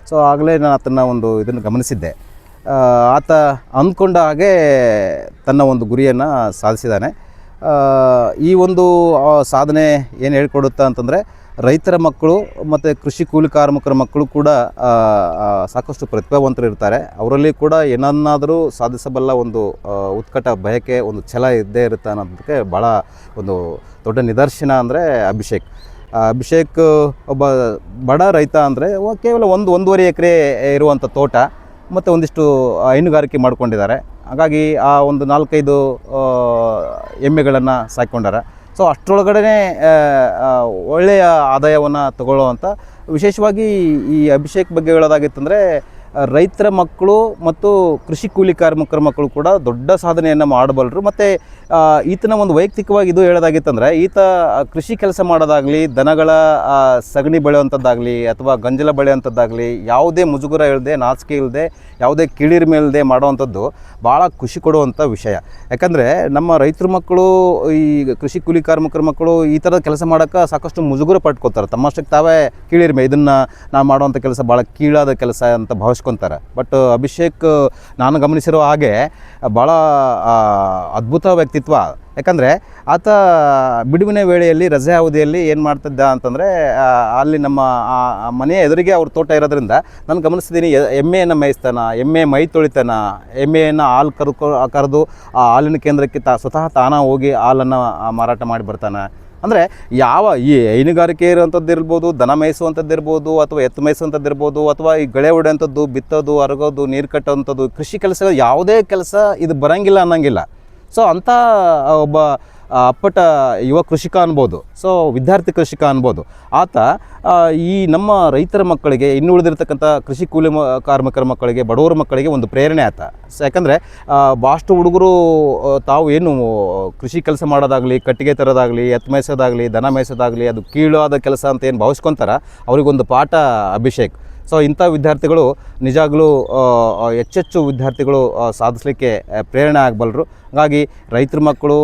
ಸೊ ಆಗಲೇ ನಾನು ಆತನ ಒಂದು ಇದನ್ನು ಗಮನಿಸಿದ್ದೆ. ಆತ ಅಂದ್ಕೊಂಡ ಹಾಗೆ ತನ್ನ ಒಂದು ಗುರಿಯನ್ನು ಸಾಧಿಸಿದ್ದಾನೆ. ಈ ಒಂದು ಸಾಧನೆ ಏನು ಹೇಳ್ಕೊಡುತ್ತಾ ಅಂತಂದರೆ ರೈತರ ಮಕ್ಕಳು ಮತ್ತು ಕೃಷಿ ಕೂಲಿ ಕಾರ್ಮಿಕರ ಮಕ್ಕಳು ಕೂಡ ಸಾಕಷ್ಟು ಪ್ರತಿಭಾವಂತರು ಇರ್ತಾರೆ. ಅವರಲ್ಲಿ ಕೂಡ ಏನನ್ನಾದರೂ ಸಾಧಿಸಬಲ್ಲ ಒಂದು ಉತ್ಕಟ ಬಯಕೆ, ಒಂದು ಛಲ ಇದ್ದೇ ಇರುತ್ತೆ ಅನ್ನೋದಕ್ಕೆ ಭಾಳ ಒಂದು ದೊಡ್ಡ ನಿದರ್ಶನ ಅಂದರೆ ಅಭಿಷೇಕ್. ಅಭಿಷೇಕ್ ಒಬ್ಬ ಬಡ ರೈತ ಅಂದರೆ ಕೇವಲ ಒಂದು, ಒಂದೂವರೆ ಎಕರೆ ಇರುವಂಥ ತೋಟ, ಮತ್ತು ಒಂದಿಷ್ಟು ಹೈನುಗಾರಿಕೆ ಮಾಡ್ಕೊಂಡಿದ್ದಾರೆ. ಹಾಗಾಗಿ ಆ ಒಂದು ನಾಲ್ಕೈದು ಎಮ್ಮೆಗಳನ್ನು ಸಾಕೊಂಡಿದ್ದಾರೆ ಸೊ ಅಷ್ಟರೊಳಗಡೆ ಒಳ್ಳೆಯ ಆದಾಯವನ್ನು ತಗೊಳ್ಳುವಂಥ ವಿಶೇಷವಾಗಿ ಈ ಅಭಿಷೇಕ್ ಬಗ್ಗೆ ಹೇಳೋದಾಗಿತ್ತಂದರೆ ರೈತರ ಮಕ್ಕಳು ಮತ್ತು ಕೃಷಿ ಕೂಲಿ ಕಾರ್ಮಿಕರ ಮಕ್ಕಳು ಕೂಡ ದೊಡ್ಡ ಸಾಧನೆಯನ್ನು ಮಾಡಬಲ್ಲರು. ಮತ್ತು ಈತನ ಒಂದು ವೈಯಕ್ತಿಕವಾಗಿ ಇದು ಹೇಳೋದಾಗಿತ್ತಂದರೆ, ಈತ ಕೃಷಿ ಕೆಲಸ ಮಾಡೋದಾಗಲಿ, ದನಗಳ ಸಗಣಿ ಬೆಳೆಯುವಂಥದ್ದಾಗಲಿ, ಅಥವಾ ಗಂಜಲ ಬೆಳೆಯುವಂಥದ್ದಾಗಲಿ, ಯಾವುದೇ ಮುಜುಗರ ಇಲ್ಲದೆ ನಾಚಿಕೆ ಇಲ್ಲದೆ ಯಾವುದೇ ಕಿಳಿರ್ಮೆ ಇಲ್ಲದೆ ಮಾಡುವಂಥದ್ದು ಭಾಳ ಖುಷಿ ಕೊಡುವಂಥ ವಿಷಯ. ಯಾಕಂದರೆ ನಮ್ಮ ರೈತರ ಮಕ್ಕಳು, ಈ ಕೃಷಿ ಕೂಲಿ ಕಾರ್ಮಿಕರ ಮಕ್ಕಳು ಈ ಥರದ ಕೆಲಸ ಮಾಡೋಕ್ಕೆ ಸಾಕಷ್ಟು ಮುಜುಗರ ಪಟ್ಕೋತಾರೆ. ತಮ್ಮಷ್ಟಕ್ಕೆ ತಾವೇ ಕೀಳಿರ್ಮೆ ಇದನ್ನು ನಾವು ಮಾಡುವಂಥ ಕೆಲಸ ಭಾಳ ಕೀಳಾದ ಕೆಲಸ ಅಂತ ಭಾವಿಸ್ಕೊತಾರೆ. ಬಟ್ ಅಭಿಷೇಕ್, ನಾನು ಗಮನಿಸಿರೋ ಹಾಗೆ ಭಾಳ ಅದ್ಭುತ ಅದ್ಭುತ ವ್ಯಕ್ತಿತ್ವ ಯಾಕಂದರೆ ಆತ ಬಿಡುವಿನ ವೇಳೆಯಲ್ಲಿ ರಜೆ ಅವಧಿಯಲ್ಲಿ ಏನು ಮಾಡ್ತಿದ್ದ ಅಂತಂದರೆ ಅಲ್ಲಿ ನಮ್ಮ, ಆ ಮನೆಯ ಎದುರಿಗೆ ಅವ್ರ ತೋಟ ಇರೋದ್ರಿಂದ ನಾನು ಗಮನಿಸಿದ್ದೀನಿ ಎಮ್ಮೆಯನ್ನು ಮೇಯಿಸ್ತಾನ, ಎಮ್ಮೆ ಮೈ ತೊಳಿತಾನ, ಎಮ್ಮೆಯನ್ನು ಹಾಲು ಕರ್ಕೊ, ಕರೆದು ಆ ಹಾಲಿನ ಕೇಂದ್ರಕ್ಕೆ ತಾ, ಸ್ವತಃ ತಾನ ಹೋಗಿ ಹಾಲನ್ನು ಮಾರಾಟ ಮಾಡಿ ಬರ್ತಾನೆ. ಅಂದರೆ ಯಾವ ಈ ಹೈನುಗಾರಿಕೆ ಇರುವಂಥದ್ದು ಇರ್ಬೋದು, ದನ ಮೇಯಿಸುವಂಥದ್ದು ಇರ್ಬೋದು, ಅಥವಾ ಎತ್ತು ಮೇಯಿಸುವಂಥದ್ದು ಇರ್ಬೋದು, ಅಥವಾ ಈ ಗಳೆ ಹೊಡೆಯುವಂಥದ್ದು, ಬಿತ್ತೋದು, ಅರಗೋದು, ನೀರು ಕಟ್ಟೋವಂಥದ್ದು, ಕೃಷಿ ಕೆಲಸ ಯಾವುದೇ ಕೆಲಸ ಇದು ಬರೋಂಗಿಲ್ಲ ಅನ್ನಂಗಿಲ್ಲ. ಸೊ ಅಂಥ ಒಬ್ಬ ಅಪ್ಪಟ ಯುವ ಕೃಷಿಕ ಅನ್ಬೋದು. ಸೊ ವಿದ್ಯಾರ್ಥಿ ಕೃಷಿಕ ಅನ್ಬೋದು. ಆತ ಈ ನಮ್ಮ ರೈತರ ಮಕ್ಕಳಿಗೆ, ಇನ್ನು ಉಳಿದಿರ್ತಕ್ಕಂಥ ಕೃಷಿ ಕೂಲಿ ಮ, ಕಾರ್ಮಿಕರ ಮಕ್ಕಳಿಗೆ, ಬಡವರ ಮಕ್ಕಳಿಗೆ ಒಂದು ಪ್ರೇರಣೆ ಆತ. ಯಾಕಂದರೆ ಭಾಷ್ಟು ಹುಡುಗರು ತಾವು ಏನು, ಕೃಷಿ ಕೆಲಸ ಮಾಡೋದಾಗಲಿ, ಕಟ್ಟಿಗೆ ತರೋದಾಗಲಿ ಎತ್ತು ಮೇಯಿಸೋದಾಗಲಿ, ದನ ಮೇಯಿಸೋದಾಗಲಿ, ಅದು ಕೀಳಾದ ಕೆಲಸ ಅಂತ ಏನು ಭಾವಿಸ್ಕೊತಾರ, ಅವ್ರಿಗೊಂದು ಪಾಠ ಅಭಿಷೇಕ್. ಸೊ ಇಂಥ ವಿದ್ಯಾರ್ಥಿಗಳು ನಿಜಾಗಲೂ ಹೆಚ್ಚೆಚ್ಚು ವಿದ್ಯಾರ್ಥಿಗಳು ಸಾಧಿಸಲಿಕ್ಕೆ ಪ್ರೇರಣೆ ಆಗಬಲ್ಲರು ಹಾಗಾಗಿ ರೈತರ ಮಕ್ಕಳು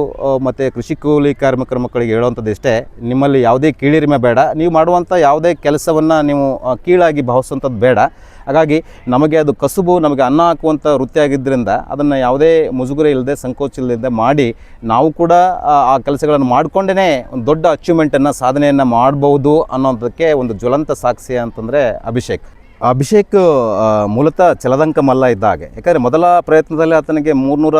ಮತ್ತು ಕೃಷಿ ಕೂಲಿ ಕಾರ್ಮಿಕರ ಮಕ್ಕಳಿಗೆ ಹೇಳುವಂಥದ್ದು ಇಷ್ಟೇ, ನಿಮ್ಮಲ್ಲಿ ಯಾವುದೇ ಕೀಳಿರಿಮೆ ಬೇಡ, ನೀವು ಮಾಡುವಂಥ ಯಾವುದೇ ಕೆಲಸವನ್ನು ನೀವು ಕೀಳಾಗಿ ಭಾವಿಸುವಂಥದ್ದು ಬೇಡ. ಹಾಗಾಗಿ ನಮಗೆ ಅದು ಕಸುಬು, ನಮಗೆ ಅನ್ನ ಹಾಕುವಂಥ ವೃತ್ತಿ ಆಗಿದ್ದರಿಂದ ಅದನ್ನು ಯಾವುದೇ ಮುಜುಗರ ಇಲ್ಲದೆ, ಸಂಕೋಚ ಇಲ್ಲದೆ ಮಾಡಿ ನಾವು ಕೂಡ, ಆ ಕೆಲಸಗಳನ್ನು ಮಾಡಿಕೊಂಡೇ ಒಂದು ದೊಡ್ಡ ಅಚೀವ್ಮೆಂಟನ್ನು ಸಾಧನೆಯನ್ನು ಮಾಡಬಹುದು ಅನ್ನೋದಕ್ಕೆ ಒಂದು ಜ್ವಲಂತ ಸಾಕ್ಷಿ ಅಂತಂದರೆ ಅಭಿಷೇಕ್. ಅಭಿಷೇಕ್ ಮೂಲತಃ ಚಲದಂಕ ಮಲ್ಲ ಇದ್ದ ಹಾಗೆ. ಯಾಕಂದರೆ ಮೊದಲ ಪ್ರಯತ್ನದಲ್ಲಿ ಆತನಿಗೆ ಮೂರ್ನೂರ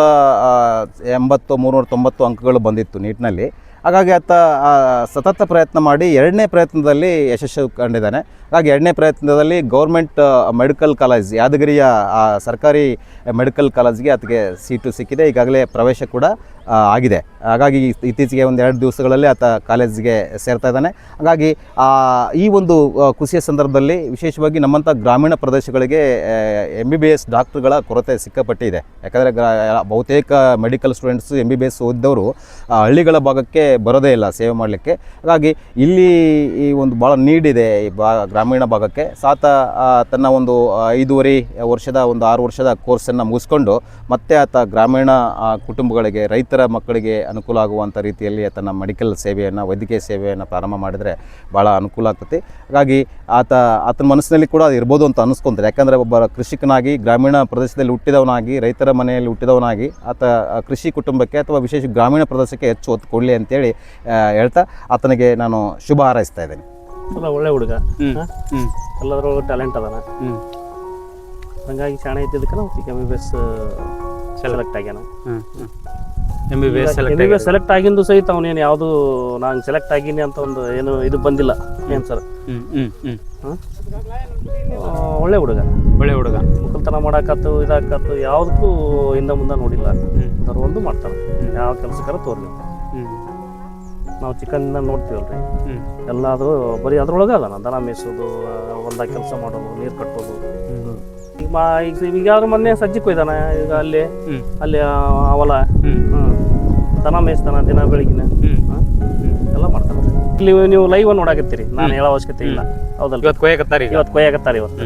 ಎಂಬತ್ತು, ಮೂರ್ನೂರ ತೊಂಬತ್ತು ಅಂಕಗಳು ಬಂದಿತ್ತು ನೀಟ್ನಲ್ಲಿ. ಹಾಗಾಗಿ ಆತ ಸತತ ಪ್ರಯತ್ನ ಮಾಡಿ ಎರಡನೇ ಪ್ರಯತ್ನದಲ್ಲಿ ಯಶಸ್ಸು ಕಂಡಿದ್ದಾನೆ. ಹಾಗಾಗಿ ಎರಡನೇ ಪ್ರಯತ್ನದಲ್ಲಿ ಗೌರ್ಮೆಂಟ್ ಮೆಡಿಕಲ್ ಕಾಲೇಜ್, ಯಾದಗಿರಿಯ ಸರ್ಕಾರಿ ಮೆಡಿಕಲ್ ಕಾಲೇಜ್ಗೆ ಆತಗೆ ಸೀಟು ಸಿಕ್ಕಿದೆ. ಈಗಾಗಲೇ ಪ್ರವೇಶ ಕೂಡ ಆಗಿದೆ. ಹಾಗಾಗಿ ಇತ್- ಇತ್ತೀಚೆಗೆ ಒಂದು ಎರಡು ದಿವಸಗಳಲ್ಲಿ ಆತ ಕಾಲೇಜಿಗೆ ಸೇರ್ತಾ ಇದ್ದಾನೆ. ಹಾಗಾಗಿ ಈ ಒಂದು ಖುಷಿಯ ಸಂದರ್ಭದಲ್ಲಿ ವಿಶೇಷವಾಗಿ ನಮ್ಮಂಥ ಗ್ರಾಮೀಣ ಪ್ರದೇಶಗಳಿಗೆ ಎಂ ಬಿ ಬಿ ಎಸ್ ಡಾಕ್ಟ್ರುಗಳ ಕೊರತೆ ಸಿಕ್ಕಾಪಟ್ಟಿದೆ. ಯಾಕಂದರೆ ಬಹುತೇಕ medical students M B B S ಓದಿದವರು ಹಳ್ಳಿಗಳ ಭಾಗಕ್ಕೆ ಬರೋದೇ ಇಲ್ಲ ಸೇವೆ ಮಾಡಲಿಕ್ಕೆ. ಹಾಗಾಗಿ ಇಲ್ಲಿ ಈ ಒಂದು ಭಾಳ ನೀಡಿದೆ ಈ ಬಾ, ಗ್ರಾಮೀಣ ಭಾಗಕ್ಕೆ. ಸಾತ ತನ್ನ ಒಂದು ಐದೂವರೆ ವರ್ಷದ, ಒಂದು ಆರು ವರ್ಷದ ಕೋರ್ಸನ್ನು ಮುಗಿಸ್ಕೊಂಡು ಮತ್ತೆ ಆತ ಗ್ರಾಮೀಣ ಕುಟುಂಬಗಳಿಗೆ ರೈತರ ಮಕ್ಕಳಿಗೆ ಅನುಕೂಲ ಆಗುವಂಥ ರೀತಿಯಲ್ಲಿ ತನ್ನ ಮೆಡಿಕಲ್ ಸೇವೆಯನ್ನು ವೈದ್ಯಕೀಯ ಸೇವೆಯನ್ನು ಪ್ರಾರಂಭ ಮಾಡಿದರೆ ಭಾಳ ಅನುಕೂಲ ಆಗ್ತೈತಿ. ಹಾಗಾಗಿ ಆತ ಆತನ ಮನಸ್ಸಿನಲ್ಲಿ ಕೂಡ ಅದು ಇರ್ಬೋದು ಅಂತ ಅನಿಸ್ಕೊಂತಾರೆ ಯಾಕಂದರೆ ಒಬ್ಬ ಕೃಷಿಕನಾಗಿ ಗ್ರಾಮೀಣ ಪ್ರದೇಶದಲ್ಲಿ ಹುಟ್ಟಿದವನಾಗಿ ರೈತರ ಮನೆಯಲ್ಲಿ ಹುಟ್ಟಿದವನಾಗಿ ಆತ ಕೃಷಿ ಕುಟುಂಬಕ್ಕೆ ಅಥವಾ ವಿಶೇಷ ಗ್ರಾಮೀಣ ಪ್ರದೇಶಕ್ಕೆ ಹೆಚ್ಚು ಒತ್ತು ಕೊಡಲಿ ಅಂತೇಳಿ ಹೇಳ್ತಾ ಆತನಿಗೆ ನಾನು ಶುಭ ಹಾರೈಸ್ತಾ ಇದ್ದೇನೆ. ಒಳ್ಳೆ ಹುಡುಗ. ಎಲ್ಲದರೊಳಗೆ? ಟ್ಯಾಲೆಂಟ್ ಅದಾನ. ಹಂಗಾಗಿ ಶಾಣೆ ಇದ್ದಿದ್ದಕ್ಕೆ ನಾವು M B B S select ಆಗ್ಯಾನ M B B S M B B S select ಆಗಿಂದು ಸಹಿತ ಅವನೇನು ಯಾವುದು ನಾನು ಸೆಲೆಕ್ಟ್ ಆಗೀನಿ ಅಂತ ಒಂದು ಏನು ಇದು ಬಂದಿಲ್ಲ ಏನು ಸರ್ ಒಳ್ಳೆ ಹುಡುಗ. ಒಳ್ಳೆ ಹುಡುಗ. ಒಕ್ಕಲ್ತನ ಮಾಡಾಕತ್ತು ಇದಾಕತ್ತು ಯಾವುದಕ್ಕೂ ಹಿಂದೆ ಮುಂದೆ ನೋಡಿಲ್ಲ. ಅದ್ರ ಒಂದು ಮಾಡ್ತಾರೆ. ಯಾವ ಕೆಲಸಕ್ಕಾರ ತೋರ್ಲಿ ನಾವು ಚಿಕನ್ನ ನೋಡ್ತೀವಲ್ರಿ. ಎಲ್ಲಾದರೂ ಬರೀ ಅದ್ರೊಳಗೆ ನಾನು ದನ ಮೇಯಿಸೋದು ಹೊಲ್ದಾಗ ಕೆಲಸ ಮಾಡೋದು ನೀರು ಕಟ್ಟೋದು. ಈಗ ಮಾ ಈಗ ಈಗ ಯಾವ್ದು ಮೊನ್ನೆ ಸಜ್ಜಿ ಕೊಯ್ದಾನ ಈಗ ಅಲ್ಲಿ ಅಲ್ಲಿ ಅವಲ. ದನ ಮೇಯಿಸ್ತಾನ ದಿನ ಬೆಳಗಿನ? ಎಲ್ಲ ಮಾಡ್ತಾನೆ. ಇಲ್ಲಿ ನೀವು ಲೈವ್ ನೋಡಾಕತ್ತೀರಿ. ನಾನು ಹೇಳೋ ಅವಶ್ಯಕತೆ ಇಲ್ಲ. ಹೌದಲ್ಲ ಇವತ್ತು ಕೊಯ್ಯಾಕತ್ತಾರಿ ಇವತ್ತು ಕೊಯ್ಯಾಕತ್ತಾರಿ ಇವತ್ತು.